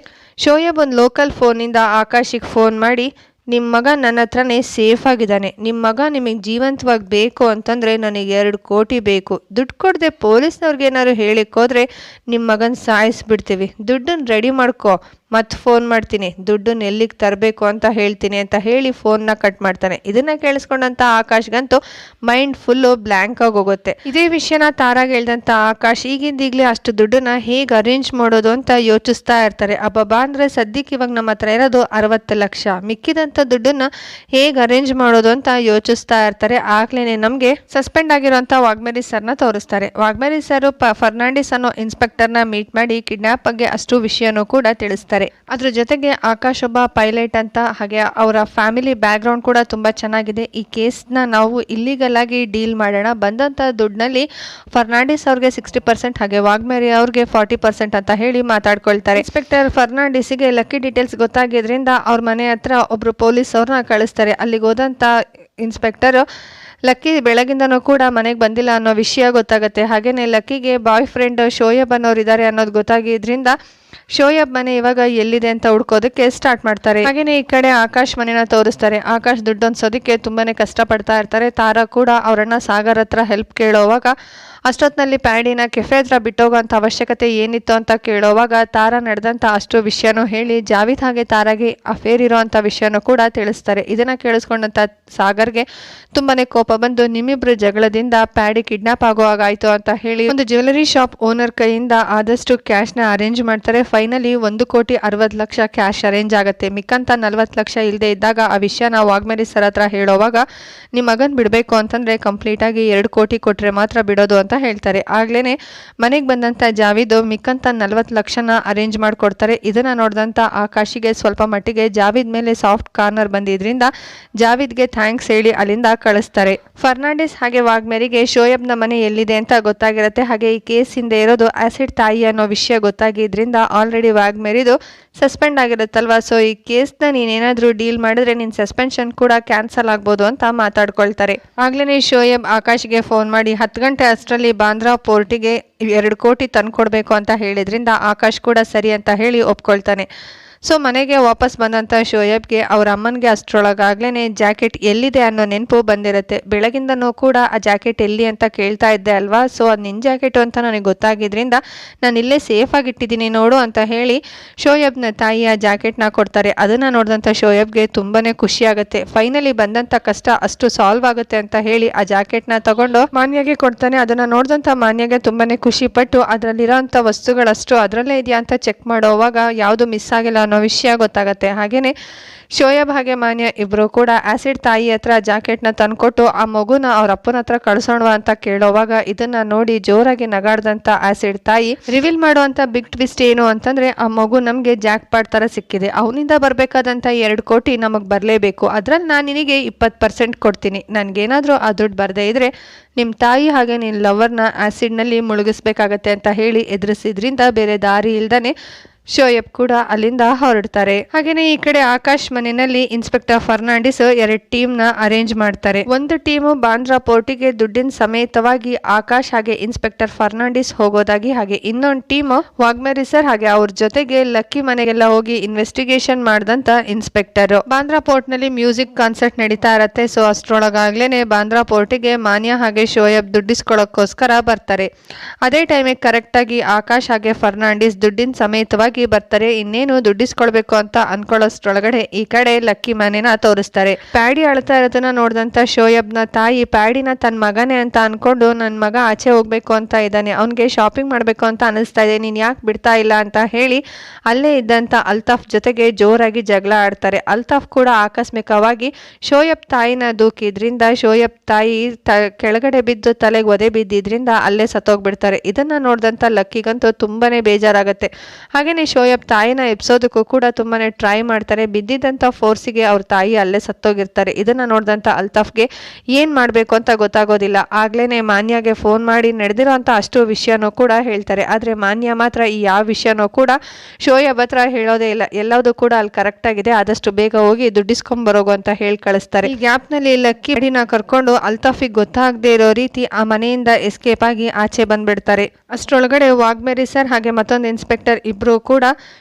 Speaker 1: ಶೋಯಬ್ ಒಂದು ಲೋಕಲ್ ಫೋನಿಂದ ಆಕಾಶಿಗೆ ಫೋನ್ ಮಾಡಿ ನಿಮ್ಮ ಮಗ ನನ್ನ ಹತ್ರನೇ ಸೇಫ್ ಆಗಿದ್ದಾನೆ. ನಿಮ್ಮ ಮಗ ನಿಮಗೆ ಜೀವಂತವಾಗಿ ಬೇಕು ಅಂತಂದರೆ ನನಗೆ ಎರಡು ಕೋಟಿ ಬೇಕು. ದುಡ್ಡು ಕೊಡದೆ ಪೊಲೀಸ್ನವ್ರಿಗೆ ಏನಾದ್ರು ಹೇಳಿಕ್ಕೋದ್ರೆ ನಿಮ್ಮ ಮಗನ ಸಾಯಿಸ್ಬಿಡ್ತೀವಿ. ದುಡ್ಡನ್ನು ರೆಡಿ ಮಾಡ್ಕೋ. ಮತ್ತೆ ಫೋನ್ ಮಾಡ್ತೀನಿ. ದುಡ್ಡನ್ನ ಎಲ್ಲಿಗೆ ತರಬೇಕು ಅಂತ ಹೇಳ್ತೀನಿ ಅಂತ ಹೇಳಿ ಫೋನ್ನ ಕಟ್ ಮಾಡ್ತಾನೆ. ಇದನ್ನ ಕೇಳಿಸ್ಕೊಂಡಂಥ ಆಕಾಶ್ಗಂತೂ ಮೈಂಡ್ ಫುಲ್ಲು ಬ್ಲ್ಯಾಂಕ್ ಆಗಿ ಹೋಗುತ್ತೆ. ಇದೇ ವಿಷಯನ ತಾರಾಗ ಹೇಳ್ದಂಥ ಆಕಾಶ್, ಈಗಿಂದೀಗಲೇ ಅಷ್ಟು ದುಡ್ಡನ್ನ ಹೇಗೆ ಅರೇಂಜ್ ಮಾಡೋದು ಅಂತ ಯೋಚಿಸ್ತಾ ಇರ್ತಾರೆ. ಅಬ್ಬಬ್ಬಾ ಅಂದರೆ ಸದ್ಯಕ್ಕೆ ಇವಾಗ ನಮ್ಮ ಹತ್ರ ಇರೋದು ಅರವತ್ತು ಲಕ್ಷ. ಮಿಕ್ಕಿದಂಥ ದುಡ್ಡನ್ನ ಹೇಗೆ ಅರೇಂಜ್ ಮಾಡೋದು ಅಂತ ಯೋಚಿಸ್ತಾ ಇರ್ತಾರೆ. ಆಗ್ಲೇ ನಮಗೆ ಸಸ್ಪೆಂಡ್ ಆಗಿರುವಂಥ ವಾಗ್ಮೇರಿ ಸರ್ನ ತೋರಿಸ್ತಾರೆ. ವಾಗ್ಮೇರಿ ಸರ್ ಫರ್ನಾಂಡಿಸ್ ಅನ್ನೋ ಇನ್ಸ್ಪೆಕ್ಟರ್ನ ಮೀಟ್ ಮಾಡಿ ಕಿಡ್ನಾಪ್ ಬಗ್ಗೆ ಅಷ್ಟು ವಿಷಯನೂ ಕೂಡ ತಿಳಿಸ್ತಾರೆ. ಅದ್ರ ಜೊತೆಗೆ ಆಕಾಶ್ ಒಬ್ಬ ಪೈಲಟ್ ಅಂತ ಹಾಗೆ ಅವರ ಫ್ಯಾಮಿಲಿ ಬ್ಯಾಕ್ಗ್ರೌಂಡ್ ಕೂಡ ತುಂಬಾ ಚೆನ್ನಾಗಿದೆ. ಈ ಕೇಸ್ನ ನಾವು ಇಲ್ಲಿಗಲ್ ಆಗಿ ಡೀಲ್ ಮಾಡೋಣ. ಬಂದಂತ ದುಡ್ಡಿನಲ್ಲಿ ಫರ್ನಾಂಡಿಸ್ ಅವ್ರಿಗೆ ಸಿಕ್ಸ್ಟಿ ಪರ್ಸೆಂಟ್ ಹಾಗೆ ವಾಗ್ಮೇರಿ ಅವ್ರಿಗೆ ಫಾರ್ಟಿ ಪರ್ಸೆಂಟ್ ಅಂತ ಹೇಳಿ ಮಾತಾಡ್ಕೊಳ್ತಾರೆ. ಇನ್ಸ್ಪೆಕ್ಟರ್ ಫರ್ನಾಂಡಿಸ್ಗೆ ಲಕ್ಕಿ ಡೀಟೇಲ್ಸ್ ಗೊತ್ತಾಗಿದ್ರಿಂದ ಅವ್ರ ಮನೆ ಹತ್ರ ಒಬ್ರು ಪೊಲೀಸ್ ಅವ್ರನ್ನ ಕಳಿಸ್ತಾರೆ. ಅಲ್ಲಿಗೆ ಹೋದಂತ ಇನ್ಸ್ಪೆಕ್ಟರ್ ಲಕ್ಕಿ ಬೆಳಗಿಂದನೂ ಕೂಡ ಮನೆಗೆ ಬಂದಿಲ್ಲ ಅನ್ನೋ ವಿಷಯ ಗೊತ್ತಾಗುತ್ತೆ. ಹಾಗೇನೆ ಲಕ್ಕಿಗೆ ಬಾಯ್ ಫ್ರೆಂಡ್ ಶೋಯಬ್ ಅನ್ನೋರು ಇದ್ದಾರೆ ಅನ್ನೋದು ಗೊತ್ತಾಗಿದ್ರಿಂದ ಶೋಯಬ್ ಮನೆ ಇವಾಗ ಎಲ್ಲಿದೆ ಅಂತ ಹುಡ್ಕೋದಕ್ಕೆ ಸ್ಟಾರ್ಟ್ ಮಾಡ್ತಾರೆ. ಹಾಗೇನೆ ಈ ಕಡೆ ಆಕಾಶ್ ಮನೆನ ತೋರಿಸ್ತಾರೆ. ಆಕಾಶ್ ದುಡ್ಡು ಅನ್ಸೋದಕ್ಕೆ ತುಂಬಾನೇ ಕಷ್ಟಪಡ್ತಾ ಇರ್ತಾರೆ. ತಾರಾ ಕೂಡ ಅವರನ್ನ ಸಾಗರ್ ಹತ್ರ ಹೆಲ್ಪ್ ಕೇಳೋವಾಗ ಅಷ್ಟೊತ್ತಿನಲ್ಲಿ ಪ್ಯಾಡಿನ ಕೆಫೆ ಹತ್ರ ಬಿಟ್ಟೋಗೋಂಥ ಅವಶ್ಯಕತೆ ಏನಿತ್ತು ಅಂತ ಕೇಳೋವಾಗ ತಾರ ನಡೆದಂಥ ಅಷ್ಟು ವಿಷಯನೂ ಹೇಳಿ ಜಾವಿದ್ ಹಾಗೆ ತಾರಾಗೆ ಅಫೇರ್ ಇರೋವಂಥ ವಿಷಯನೂ ಕೂಡ ತಿಳಿಸ್ತಾರೆ. ಇದನ್ನು ಕೇಳಿಸ್ಕೊಂಡಂಥ ಸಾಗರ್ಗೆ ತುಂಬಾ ಕೋಪ ಬಂದು ನಿಮ್ಮಿಬ್ಬರು ಜಗಳದಿಂದ ಪ್ಯಾಡಿ ಕಿಡ್ನಾಪ್ ಆಗೋ ಹಾಗಾಯಿತು ಅಂತ ಹೇಳಿ ಒಂದು ಜ್ಯುವೆಲರಿ ಶಾಪ್ ಓನರ್ ಕೈಯಿಂದ ಆದಷ್ಟು ಕ್ಯಾಶ್ನ ಅರೇಂಜ್ ಮಾಡ್ತಾರೆ. ಫೈನಲಿ ಒಂದು ಕೋಟಿ ಅರವತ್ತು ಲಕ್ಷ ಕ್ಯಾಶ್ ಅರೇಂಜ್ ಆಗುತ್ತೆ. ಮಿಕ್ಕಂತ ನಲ್ವತ್ತು ಲಕ್ಷ ಇಲ್ಲದೆ ಇದ್ದಾಗ ಆ ವಿಷಯನ ವಾಗ್ಮೇರಿ ಸರ್ ಹತ್ರ ಹೇಳೋವಾಗ ನಿಮ್ಮ ಮಗನ್ ಬಿಡಬೇಕು ಅಂತಂದ್ರೆ ಕಂಪ್ಲೀಟ್ ಆಗಿ ಎರಡು ಕೋಟಿ ಕೊಟ್ರೆ ಮಾತ್ರ ಬಿಡೋದು ಅಂತ ಹೇಳ್ತಾರೆ. ಆಗ್ಲೇನೆ ಮನೆಗೆ ಬಂದಂತ ಜಾವಿದ್ ಮಿಕ್ಕಂತ ನಲ್ವತ್ತು ಲಕ್ಷನ ಅರೇಂಜ್ ಮಾಡಿಕೊಡ್ತಾರೆ. ಇದನ್ನ ನೋಡಿದಂತ ಆಕಾಶಿಗೆ ಸ್ವಲ್ಪ ಮಟ್ಟಿಗೆ ಜಾವಿದ್ ಮೇಲೆ ಸಾಫ್ಟ್ ಕಾರ್ನರ್ ಬಂದಿದ್ರಿಂದ ಜಾವಿದ್ಗೆ ಥ್ಯಾಂಕ್ಸ್ ಹೇಳಿ ಅಲ್ಲಿಂದ ಕಳಿಸ್ತಾರೆ. ಫರ್ನಾಂಡಿಸ್ ಹಾಗೆ ವಾಗ್ಮೇರಿಗೆ ಶೋಯಬ್ನ ಮನೆ ಎಲ್ಲಿದೆ ಅಂತ ಗೊತ್ತಾಗಿರುತ್ತೆ. ಹಾಗೆ ಈ ಕೇಸ್ ಹಿಂದೆ ಇರೋದು ಆಸಿಡ್ ತಾಯಿ ಅನ್ನೋ ವಿಷಯ ಗೊತ್ತಾಗಿದ್ರಿಂದ ಆಲ್ರೆಡಿ ವಾಗ್ಮೇರಿದು ಸಸ್ಪೆಂಡ್ ಆಗಿರುತ್ತಲ್ವಾ? ಸೊ ಈ ಕೇಸ್ನ ನೀನೇನಾದ್ರೂ ಡೀಲ್ ಮಾಡಿದ್ರೆ ನಿನ್ ಸಸ್ಪೆನ್ಷನ್ ಕೂಡ ಕ್ಯಾನ್ಸಲ್ ಆಗ್ಬೋದು ಅಂತ ಮಾತಾಡ್ಕೊಳ್ತಾರೆ. ಆಗ್ಲೇ ಶೋಯಬ್ ಆಕಾಶ್ಗೆ ಫೋನ್ ಮಾಡಿ ಹತ್ತು ಗಂಟೆ ಅಷ್ಟರಲ್ಲಿ ಬಾಂದ್ರಾ ಪೋರ್ಟಿಗೆ ಎರಡು ಕೋಟಿ ತಂದ್ಕೊಡ್ಬೇಕು ಅಂತ ಹೇಳಿದ್ರಿಂದ ಆಕಾಶ್ ಕೂಡ ಸರಿ ಅಂತ ಹೇಳಿ ಒಪ್ಕೊಳ್ತಾನೆ. ಸೊ ಮನೆಗೆ ವಾಪಸ್ ಬಂದಂಥ ಶೋಯಬ್ಗೆ ಅವ್ರ ಅಮ್ಮನಿಗೆ ಅಷ್ಟರೊಳಗಾಗ್ಲೇ ಜಾಕೆಟ್ ಎಲ್ಲಿದೆ ಅನ್ನೋ ನೆನಪು ಬಂದಿರುತ್ತೆ. ಬೆಳಗಿಂದನೂ ಕೂಡ ಆ ಜಾಕೆಟ್ ಎಲ್ಲಿ ಅಂತ ಕೇಳ್ತಾ ಇದ್ದೆ ಅಲ್ವಾ? ಸೊ ಅದು ನಿನ್ನ ಜಾಕೆಟು ಅಂತ ನನಗೆ ಗೊತ್ತಾಗಿದ್ರಿಂದ ನಾನು ಇಲ್ಲೇ ಸೇಫಾಗಿ ಇಟ್ಟಿದ್ದೀನಿ ನೋಡು ಅಂತ ಹೇಳಿ ಶೋಯಬ್ನ ತಾಯಿ ಆ ಜಾಕೆಟ್ನ ಕೊಡ್ತಾರೆ. ಅದನ್ನು ನೋಡಿದಂಥ ಶೋಯಬ್ಗೆ ತುಂಬಾ ಖುಷಿ ಆಗುತ್ತೆ. ಫೈನಲಿ ಬಂದಂಥ ಕಷ್ಟ ಅಷ್ಟು ಸಾಲ್ವ್ ಆಗುತ್ತೆ ಅಂತ ಹೇಳಿ ಆ ಜಾಕೆಟ್ನ ತಗೊಂಡು ಮಾನ್ಯಗೆ ಕೊಡ್ತಾನೆ. ಅದನ್ನು ನೋಡಿದಂಥ ಮಾನ್ಯಗೆ ತುಂಬಾ ಖುಷಿ ಪಟ್ಟು ಅದರಲ್ಲಿರೋಂಥ ವಸ್ತುಗಳಷ್ಟು ಅದರಲ್ಲೇ ಇದೆಯಾ ಅಂತ ಚೆಕ್ ಮಾಡೋವಾಗ ಯಾವುದು ಮಿಸ್ ಆಗಿಲ್ಲ ವಿಷಯ ಗೊತ್ತಾಗತ್ತೆ. ಹಾಗೇನೆ ಶೋಯಬ್ ಹಾಗೆ ಮಾನ್ಯ ಇಬ್ರು ಕೂಡ ಆಸಿಡ್ ತಾಯಿ ಹತ್ರ ಜಾಕೆಟ್ನ ತಂದ್ಕೊಟ್ಟು ಆ ಮಗುನ ಅವ್ರ ಅಪ್ಪನ ಹತ್ರ ಕಳ್ಸೋಣವಾ ಅಂತ ಕೇಳೋವಾಗ ಇದನ್ನ ನೋಡಿ ಜೋರಾಗಿ ನಗಾಡ್ದಂಥ ಆಸಿಡ್ ತಾಯಿ ರಿವೀಲ್ ಮಾಡುವಂಥ ಬಿಗ್ ಟ್ವಿಸ್ಟ್ ಏನು ಅಂತಂದ್ರೆ ಆ ಮಗು ನಮಗೆ ಜಾಕ್ ಪಾಟ್ ತರ ಸಿಕ್ಕಿದೆ. ಅವನಿಂದ ಬರಬೇಕಾದಂಥ ಎರಡು ಕೋಟಿ ನಮಗೆ ಬರಲೇಬೇಕು. ಅದ್ರಲ್ಲಿ ನಾನು ನಿನಗೆ ಇಪ್ಪತ್ತು ಪರ್ಸೆಂಟ್ ಕೊಡ್ತೀನಿ. ನನಗೇನಾದರೂ ಆ ದುಡ್ಡು ಬರದೇ ಇದ್ರೆ ನಿಮ್ಮ ತಾಯಿ ಹಾಗೆ ನಿನ್ನ ಲವರ್ನ ಆ್ಯಸಿಡ್ನಲ್ಲಿ ಮುಳುಗಿಸ್ಬೇಕಾಗತ್ತೆ ಅಂತ ಹೇಳಿ ಎದುರಿಸಿದ್ರಿಂದ ಬೇರೆ ದಾರಿ ಇಲ್ದಾನೆ ಶೋಯಬ್ ಕೂಡ ಅಲ್ಲಿಂದ ಹೊರಡ್ತಾರೆ. ಹಾಗೇನೆ ಈ ಕಡೆ ಆಕಾಶ್ ಮನೆಯಲ್ಲಿ ಇನ್ಸ್ಪೆಕ್ಟರ್ ಫರ್ನಾಂಡಿಸ್ ಎರಡು ಟೀಮ್ನ ಅರೇಂಜ್ ಮಾಡ್ತಾರೆ. ಒಂದು ಟೀಮ್ ಬಾಂದ್ರಾ ಪೋರ್ಟಿಗೆ ದುಡ್ಡಿನ ಸಮೇತವಾಗಿ ಆಕಾಶ್ ಹಾಗೆ ಇನ್ಸ್ಪೆಕ್ಟರ್ ಫರ್ನಾಂಡಿಸ್ ಹೋಗೋದಾಗಿ, ಹಾಗೆ ಇನ್ನೊಂದು ಟೀಮ್ ವಾಗ್ಮರಿ ಸರ್ ಹಾಗೆ ಅವ್ರ ಜೊತೆಗೆ ಲಕ್ಕಿ ಮನೆಗೆಲ್ಲ ಹೋಗಿ ಇನ್ವೆಸ್ಟಿಗೇಷನ್ ಮಾಡಿದಂತ ಇನ್ಸ್ಪೆಕ್ಟರ್. ಬಾಂದ್ರಾ ಪೋರ್ಟ್ನಲ್ಲಿ ಮ್ಯೂಸಿಕ್ ಕಾನ್ಸರ್ಟ್ ನಡೀತಾ ಇರತ್ತೆ, ಸೊ ಅಷ್ಟ್ರೊಳಗಾಗ್ಲೇನೆ ಬಾಂದ್ರಾ ಪೋರ್ಟಿಗೆ ಮಾನ್ಯ ಹಾಗೆ ಶೋಯಬ್ ದುಡ್ಡಿಸ್ಕೊಳ್ಳೋಕ್ಕೋಸ್ಕರ ಬರ್ತಾರೆ. ಅದೇ ಟೈಮಿಗೆ ಕರೆಕ್ಟ್ ಆಗಿ ಆಕಾಶ್ ಹಾಗೆ ಫರ್ನಾಂಡಿಸ್ ದುಡ್ಡಿನ ಸಮೇತವಾಗಿ ಬರ್ತಾರೆ, ಇನ್ನೇನು ದುಡ್ಡಿಸ್ಕೊಳ್ಬೇಕು ಅಂತ ಅನ್ಕೊಳ್ಳೋಷ್ಟ್ರೊಳಗಡೆ ಈ ಕಡೆ ಲಕ್ಕಿ ಮನೆನ ತೋರಿಸ್ತಾರೆ. ಪ್ಯಾಡಿ ಅಳ್ತಾ ಇರೋದನ್ನ ನೋಡಿದಂತ ಶೋಯಬ್ನ ತಾಯಿ ಪ್ಯಾಡಿನ ತನ್ನ ಮಗನೇ ಅಂತ ಅನ್ಕೊಂಡು ನನ್ನ ಮಗ ಆಚೆ ಹೋಗ್ಬೇಕು ಅಂತ ಇದ್ದಾನೆ. ಅವನಿಗೆ ಶಾಪಿಂಗ್ ಮಾಡಬೇಕು ಅಂತ ಅನಿಸ್ತಾ ಇದೆ, ನೀನು ಯಾಕೆ ಬಿಡ್ತಾ ಇಲ್ಲ ಅಂತ ಹೇಳಿ ಅಲ್ಲೇ ಇದ್ದಂತ ಅಲ್ತಾಫ್ ಜೊತೆಗೆ ಜೋರಾಗಿ ಜಗಳ ಆಡ್ತಾರೆ. ಅಲ್ತಾಫ್ ಕೂಡ ಆಕಸ್ಮಿಕವಾಗಿ ಶೋಯಬ್ ತಾಯಿನ ದೂಕಿದ್ರಿಂದ, ಶೋಯಬ್ ತಾಯಿ ಕೆಳಗಡೆ ಬಿದ್ದು ತಲೆಗೆ ಒದೆ ಬಿದ್ದಿದ್ರಿಂದ ಅಲ್ಲೇ ಸತ್ತೋಗ್ಬಿಡ್ತಾರೆ. ಇದನ್ನ ನೋಡಿದಂತ ಲಕ್ಕಿಗಂತೂ ತುಂಬಾನೇ ಬೇಜಾರಾಗುತ್ತೆ. ಹಾಗೇನೆ ಶೋಯಬ್ ತಾಯಿನ ಎಬ್ಸೋದಕ್ಕೂ ಕೂಡ ತುಂಬಾನೇ ಟ್ರೈ ಮಾಡ್ತಾರೆ. ಬಿದ್ದಿದ್ದಂಥ ಫೋರ್ಸಿಗೆ ಅವ್ರ ತಾಯಿ ಅಲ್ಲೇ ಸತ್ತೋಗಿರ್ತಾರೆ. ಇದನ್ನ ನೋಡಿದಂಥ ಅಲ್ತಾಫ್ಗೆ ಏನ್ ಮಾಡಬೇಕು ಅಂತ ಗೊತ್ತಾಗೋದಿಲ್ಲ. ಆಗ್ಲೇನೆ ಮಾನ್ಯಗೆ ಫೋನ್ ಮಾಡಿ ನಡೆದಿರೋಂಥ ಅಷ್ಟು ವಿಷಯನೂ ಕೂಡ ಹೇಳ್ತಾರೆ. ಆದ್ರೆ ಮಾನ್ಯ ಮಾತ್ರ ಈ ಯಾವ ವಿಷಯನೂ ಕೂಡ ಶೋಯಬ್ ಹತ್ರ ಹೇಳೋದೇ ಇಲ್ಲ. ಎಲ್ಲದೂ ಕೂಡ ಅಲ್ಲಿ ಕರೆಕ್ಟ್ ಆಗಿದೆ. ಆದಷ್ಟು ಬೇಗ ಹೋಗಿ ದುಡ್ಡಿಸ್ಕೊಂಬರೋಗು ಅಂತ ಹೇಳಿ ಕಳಿಸ್ತಾರೆ. ಈ ಗ್ಯಾಪ್ನಲ್ಲಿ ಲಕ್ಕಿ ಅಡಿನ ಕರ್ಕೊಂಡು ಅಲ್ತಾಫಿಗೆ ಗೊತ್ತಾಗದೇ ಇರೋ ರೀತಿ ಆ ಮನೆಯಿಂದ ಎಸ್ಕೇಪ್ ಆಗಿ ಆಚೆ ಬಂದ್ಬಿಡ್ತಾರೆ. ಅಷ್ಟರೊಳಗಡೆ ವಾಗ್ಮೇರಿ ಸರ್ ಹಾಗೆ ಮತ್ತೊಂದು ಇನ್ಸ್ಪೆಕ್ಟರ್ ಇಬ್ರು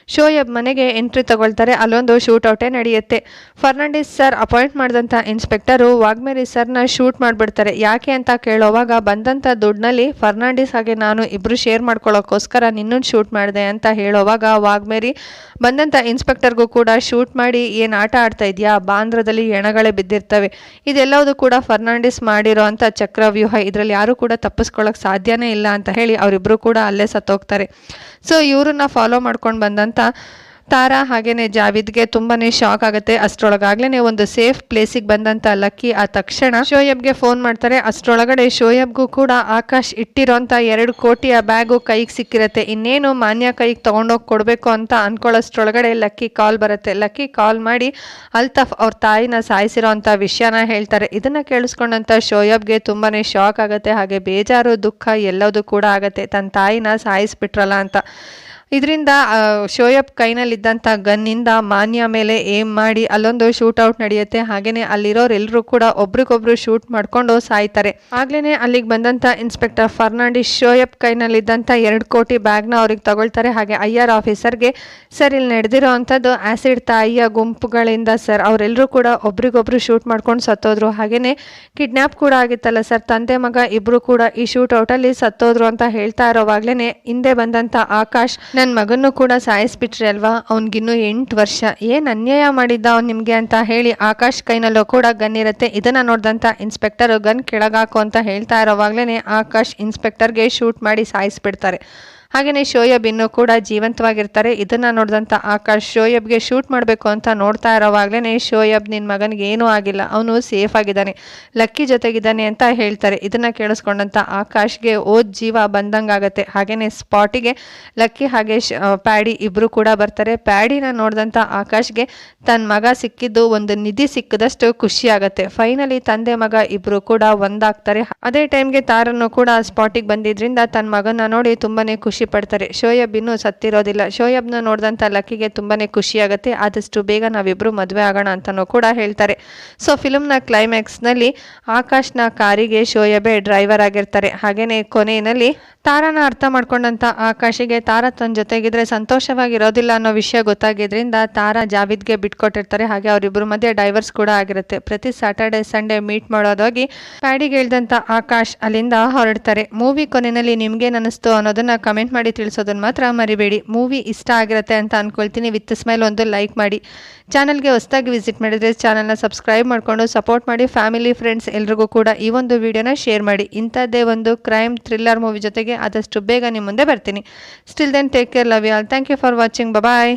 Speaker 1: ಶೋಯಬ್ ಮನೆಗೆ ಎಂಟ್ರಿ ತಗೊಳ್ತಾರೆ. ಅಲ್ಲೊಂದು ಶೂಟ್ ಔಟೇ ನಡೆಯುತ್ತೆ. ಫರ್ನಾಂಡಿಸ್ ಸರ್ ಅಪಾಯಿಂಟ್ ಮಾಡಿದಂಥ ಇನ್ಸ್ಪೆಕ್ಟರು ವಾಗ್ಮೇರಿ ಸರ್ನ ಶೂಟ್ ಮಾಡಿಬಿಡ್ತಾರೆ. ಯಾಕೆ ಅಂತ ಕೇಳೋವಾಗ ಬಂದಂಥ ದುಡ್ಡಿನಲ್ಲಿ ಫರ್ನಾಂಡಿಸ್ ಹಾಗೆ ನಾನು ಇಬ್ರು ಶೇರ್ ಮಾಡ್ಕೊಳ್ಳೋಕ್ಕೋಸ್ಕರ ನಿನ್ನೊಂದು ಶೂಟ್ ಮಾಡಿದೆ ಅಂತ ಹೇಳೋವಾಗ ವಾಗ್ಮೇರಿ ಬಂದಂಥ ಇನ್ಸ್ಪೆಕ್ಟರ್ಗೂ ಕೂಡ ಶೂಟ್ ಮಾಡಿ, ಏನು ಆಟ ಆಡ್ತಾ ಇದೆಯಾ? ಬಾಂದ್ರದಲ್ಲಿ ಎಣಗಳೇ ಬಿದ್ದಿರ್ತವೆ. ಇದೆಲ್ಲವೂ ಕೂಡ ಫರ್ನಾಂಡಿಸ್ ಮಾಡಿರೋ ಅಂಥ ಚಕ್ರವ್ಯೂಹ. ಇದರಲ್ಲಿ ಯಾರೂ ಕೂಡ ತಪ್ಪಿಸ್ಕೊಳ್ಳೋಕೆ ಸಾಧ್ಯನೇ ಇಲ್ಲ ಅಂತ ಹೇಳಿ ಅವರಿಬ್ಬರು ಕೂಡ ಅಲ್ಲೇ ಸತ್ತೋಗ್ತಾರೆ. ಸೊ ಇವರನ್ನ ಫಾಲೋ ಮಾಡ್ಕೊಂಡು ಬಂದಂಥ ತಾರಾ ಹಾಗೇನೆ ಜಾವಿದ್ಗೆ ತುಂಬಾನೇ ಶಾಕ್ ಆಗುತ್ತೆ. ಅಷ್ಟರೊಳಗಾಗ್ಲೇ ಒಂದು ಸೇಫ್ ಪ್ಲೇಸಿಗೆ ಬಂದಂತ ಲಕ್ಕಿ ಆ ತಕ್ಷಣ ಶೋಯಬ್ಗೆ ಫೋನ್ ಮಾಡ್ತಾರೆ. ಅಷ್ಟರೊಳಗಡೆ ಶೋಯಬ್ಗೂ ಕೂಡ ಆಕಾಶ್ ಇಟ್ಟಿರೋಂಥ ಎರಡು ಕೋಟಿಯ ಬ್ಯಾಗು ಕೈಗೆ ಸಿಕ್ಕಿರತ್ತೆ. ಇನ್ನೇನು ಮಾನ್ಯ ಕೈಗೆ ತಗೊಂಡೋಗಿ ಕೊಡಬೇಕು ಅಂತ ಅನ್ಕೊಳ್ಳೋಷ್ಟ್ರೊಳಗಡೆ ಲಕ್ಕಿ ಕಾಲ್ ಬರುತ್ತೆ. ಲಕ್ಕಿ ಕಾಲ್ ಮಾಡಿ ಅಲ್ತಾಫ್ ಅವ್ರ ತಾಯಿನ ಸಾಯಿಸಿರೋ ಅಂಥ ವಿಷಯನ ಹೇಳ್ತಾರೆ. ಇದನ್ನ ಕೇಳಿಸ್ಕೊಂಡಂಥ ಶೋಯಬ್ಗೆ ತುಂಬಾನೇ ಶಾಕ್ ಆಗುತ್ತೆ. ಹಾಗೆ ಬೇಜಾರು, ದುಃಖ ಎಲ್ಲದೂ ಕೂಡ ಆಗುತ್ತೆ. ತನ್ನ ತಾಯಿನ ಸಾಯಿಸ್ಬಿಟ್ರಲ್ಲ ಅಂತ. ಇದರಿಂದ ಶೋಯಬ್ ಕೈನಲ್ಲಿದ್ದಂಥ ಗನ್ನಿಂದ ಮಾನ್ಯ ಮೇಲೆ ಏಮ್ ಮಾಡಿ ಅಲ್ಲೊಂದು ಶೂಟ್ ಔಟ್ ನಡೆಯುತ್ತೆ. ಹಾಗೇನೆ ಅಲ್ಲಿರೋರೆಲ್ಲರೂ ಕೂಡ ಒಬ್ರಿಗೊಬ್ರು ಶೂಟ್ ಮಾಡಿಕೊಂಡು ಸಾಯ್ತಾರೆ. ಆಗ್ಲೇ ಅಲ್ಲಿಗೆ ಬಂದಂಥ ಇನ್ಸ್ಪೆಕ್ಟರ್ ಫರ್ನಾಂಡಿಸ್ ಶೋಯಬ್ ಕೈನಲ್ಲಿದ್ದಂಥ ಎರಡು ಕೋಟಿ ಬ್ಯಾಗ್ನ ಅವ್ರಿಗೆ ತಗೊಳ್ತಾರೆ. ಹಾಗೆ ಐ ಆರ್ ಆಫೀಸರ್ಗೆ ಸರ್, ಇಲ್ಲಿ ನಡೆದಿರೋ ಅಂಥದ್ದು ಆಸಿಡ್ ತಾಯಿಯ ಗುಂಪುಗಳಿಂದ ಸರ್ ಅವರೆಲ್ಲರೂ ಕೂಡ ಒಬ್ರಿಗೊಬ್ರು ಶೂಟ್ ಮಾಡ್ಕೊಂಡು ಸತ್ತೋದ್ರು. ಹಾಗೇ ಕಿಡ್ನ್ಯಾಪ್ ಕೂಡ ಆಗಿತ್ತಲ್ಲ ಸರ್, ತಂದೆ ಮಗ ಇಬ್ಬರು ಕೂಡ ಈ ಶೂಟ್ ಔಟಲ್ಲಿ ಸತ್ತೋದ್ರು ಅಂತ ಹೇಳ್ತಾ ಇರೋವಾಗ್ಲೇ ಹಿಂದೆ ಬಂದಂಥ ಆಕಾಶ್ ನನ್ನ ಮಗನ್ನು ಕೂಡ ಸಾಯಿಸ್ಬಿಟ್ರಿ ಅಲ್ವಾ? ಅವ್ನಿಗಿನ್ನೂ ಎಂಟು ವರ್ಷ. ಏನು ಅನ್ಯಾಯ ಮಾಡಿದ್ದ ಅವ್ನು ನಿಮಗೆ ಅಂತ ಹೇಳಿ ಆಕಾಶ್ ಕೈನಲ್ಲೂ ಕೂಡ ಗನ್ ಇರುತ್ತೆ. ಇದನ್ನ ನೋಡಿದಂಥ ಇನ್ಸ್ಪೆಕ್ಟರ್ ಗನ್ ಕೆಳಗಾಕು ಅಂತ ಹೇಳ್ತಾ ಇರೋವಾಗ್ಲೇ ಆಕಾಶ್ ಇನ್ಸ್ಪೆಕ್ಟರ್ಗೆ ಶೂಟ್ ಮಾಡಿ ಸಾಯಿಸ್ಬಿಡ್ತಾರೆ. ಹಾಗೆಯೇ ಶೋಯಬ್ ಇನ್ನೂ ಕೂಡ ಜೀವಂತವಾಗಿರ್ತಾರೆ. ಇದನ್ನ ನೋಡಿದಂಥ ಆಕಾಶ್, ಶೋಯಬ್ಗೆ ಶೂಟ್ ಮಾಡಬೇಕು ಅಂತ ನೋಡ್ತಾ ಇರೋವಾಗಲೇ ಶೋಯಬ್ ನಿನ್ನ ಮಗನಿಗೆ ಏನೂ ಆಗಿಲ್ಲ. ಅವನು ಸೇಫ್ ಆಗಿದ್ದಾನೆ. ಲಕ್ಕಿ ಜೊತೆಗಿದ್ದಾನೆ ಅಂತ ಹೇಳ್ತಾರೆ. ಇದನ್ನ ಕೇಳಿಸ್ಕೊಂಡಂಥ ಆಕಾಶ್ಗೆ ಓದ್ ಜೀವ ಬಂದಂಗಾಗತ್ತೆ. ಹಾಗೆಯೇ ಸ್ಪಾಟಿಗೆ ಲಕ್ಕಿ ಹಾಗೆ ಪ್ಯಾಡಿ ಇಬ್ರು ಕೂಡ ಬರ್ತಾರೆ. ಪ್ಯಾಡಿನ ನೋಡಿದಂಥ ಆಕಾಶ್ಗೆ ತನ್ನ ಮಗ ಸಿಕ್ಕಿದ್ದು ಒಂದು ನಿಧಿ ಸಿಕ್ಕಿದಷ್ಟು ಖುಷಿ ಆಗತ್ತೆ. ಫೈನಲಿ ತಂದೆ ಮಗ ಇಬ್ರು ಕೂಡ ಒಂದಾಗ್ತಾರೆ. ಅದೇ ಟೈಮ್ಗೆ ತಾರನ್ನು ಕೂಡ ಸ್ಪಾಟಿಗೆ ಬಂದಿದ್ರಿಂದ ತನ್ನ ಮಗನ ನೋಡಿ ತುಂಬಾನೇ ಖುಷಿ ಪಡ್ತಾರೆ ಶೋಯಬ್ ಇನ್ನೂ ಸತ್ತಿರೋದಿಲ್ಲ. ಶೋಯಬ್ನ ನೋಡಿದಂಥ ಲಕ್ಕಿಗೆ ತುಂಬಾನೇ ಖುಷಿ ಆಗುತ್ತೆ ಆದಷ್ಟು ಬೇಗ ನಾವಿಬ್ರು ಮದುವೆ ಆಗೋಣ ಅಂತಾನೂ ಕೂಡ ಹೇಳ್ತಾರೆ. ಸೊ ಫಿಲ್ಮ್ನ ಕ್ಲೈಮ್ಯಾಕ್ಸ್ನಲ್ಲಿ ಆಕಾಶ್ನ ಕಾರಿಗೆ ಶೋಯಬೆ ಡ್ರೈವರ್ ಆಗಿರ್ತಾರೆ. ಹಾಗೇನೆ ಕೊನೆಯಲ್ಲಿ ತಾರಾನ ಅರ್ಥ ಮಾಡ್ಕೊಂಡಂತ ಆಕಾಶಿಗೆ ತಾರಾ ತನ್ನ ಜೊತೆಗಿದ್ರೆ ಸಂತೋಷವಾಗಿರೋದಿಲ್ಲ ಅನ್ನೋ ವಿಷಯ ಗೊತ್ತಾಗಿದ್ರಿಂದ ತಾರಾ ಜಾವಿದ್ಗೆ ಬಿಟ್ಕೊಟ್ಟಿರ್ತಾರೆ. ಹಾಗೆ ಅವರಿಬ್ಬರು ಮಧ್ಯೆ ಡೈವರ್ಸ್ ಕೂಡ ಆಗಿರುತ್ತೆ. ಪ್ರತಿ ಸ್ಯಾಟರ್ಡೆ ಸಂಡೇ ಮೀಟ್ ಮಾಡೋದಾಗಿ ಪ್ಯಾಡಿಗೆ ಹೇಳ್ದಂತ ಆಕಾಶ್ ಅಲ್ಲಿಂದ ಹೊರಡ್ತಾರೆ. ಮೂವಿ ಕೊನೆಯಲ್ಲಿ ನಿಮ್ಗೇನ್ ಅನ್ನಿಸ್ತು ಅನ್ನೋದನ್ನ ಕಮೆಂಟ್ ಮಾಡಿ ತಿಳಿಸೋದನ್ನು ಮಾತ್ರ ಮರಿಬೇಡಿ. ಮೂವಿ ಇಷ್ಟ ಆಗಿರುತ್ತೆ ಅಂತ ಅನ್ಕೊಳ್ತೀನಿ. ವಿತ್ ಸ್ಮೈಲ್ ಒಂದು ಲೈಕ್ ಮಾಡಿ. ಚಾನಲ್ಗೆ ಹೊಸದಾಗಿ ವಿಸಿಟ್ ಮಾಡಿದರೆ ಚಾನಲ್ನ ಸಬ್ಸ್ಕ್ರೈಬ್ ಮಾಡಿಕೊಂಡು ಸಪೋರ್ಟ್ ಮಾಡಿ. ಫ್ಯಾಮಿಲಿ ಫ್ರೆಂಡ್ಸ್ ಎಲ್ರಿಗೂ ಕೂಡ ಈ ಒಂದು ವಿಡಿಯೋನ ಶೇರ್ ಮಾಡಿ. ಇಂಥದ್ದೇ ಒಂದು ಕ್ರೈಮ್ ಥ್ರಿಲ್ಲರ್ ಮೂವಿ ಜೊತೆಗೆ ಆದಷ್ಟು ಬೇಗ ನಿಮ್ಮ ಮುಂದೆ ಬರ್ತೀನಿ. Still then take care love you all thank you for watching bye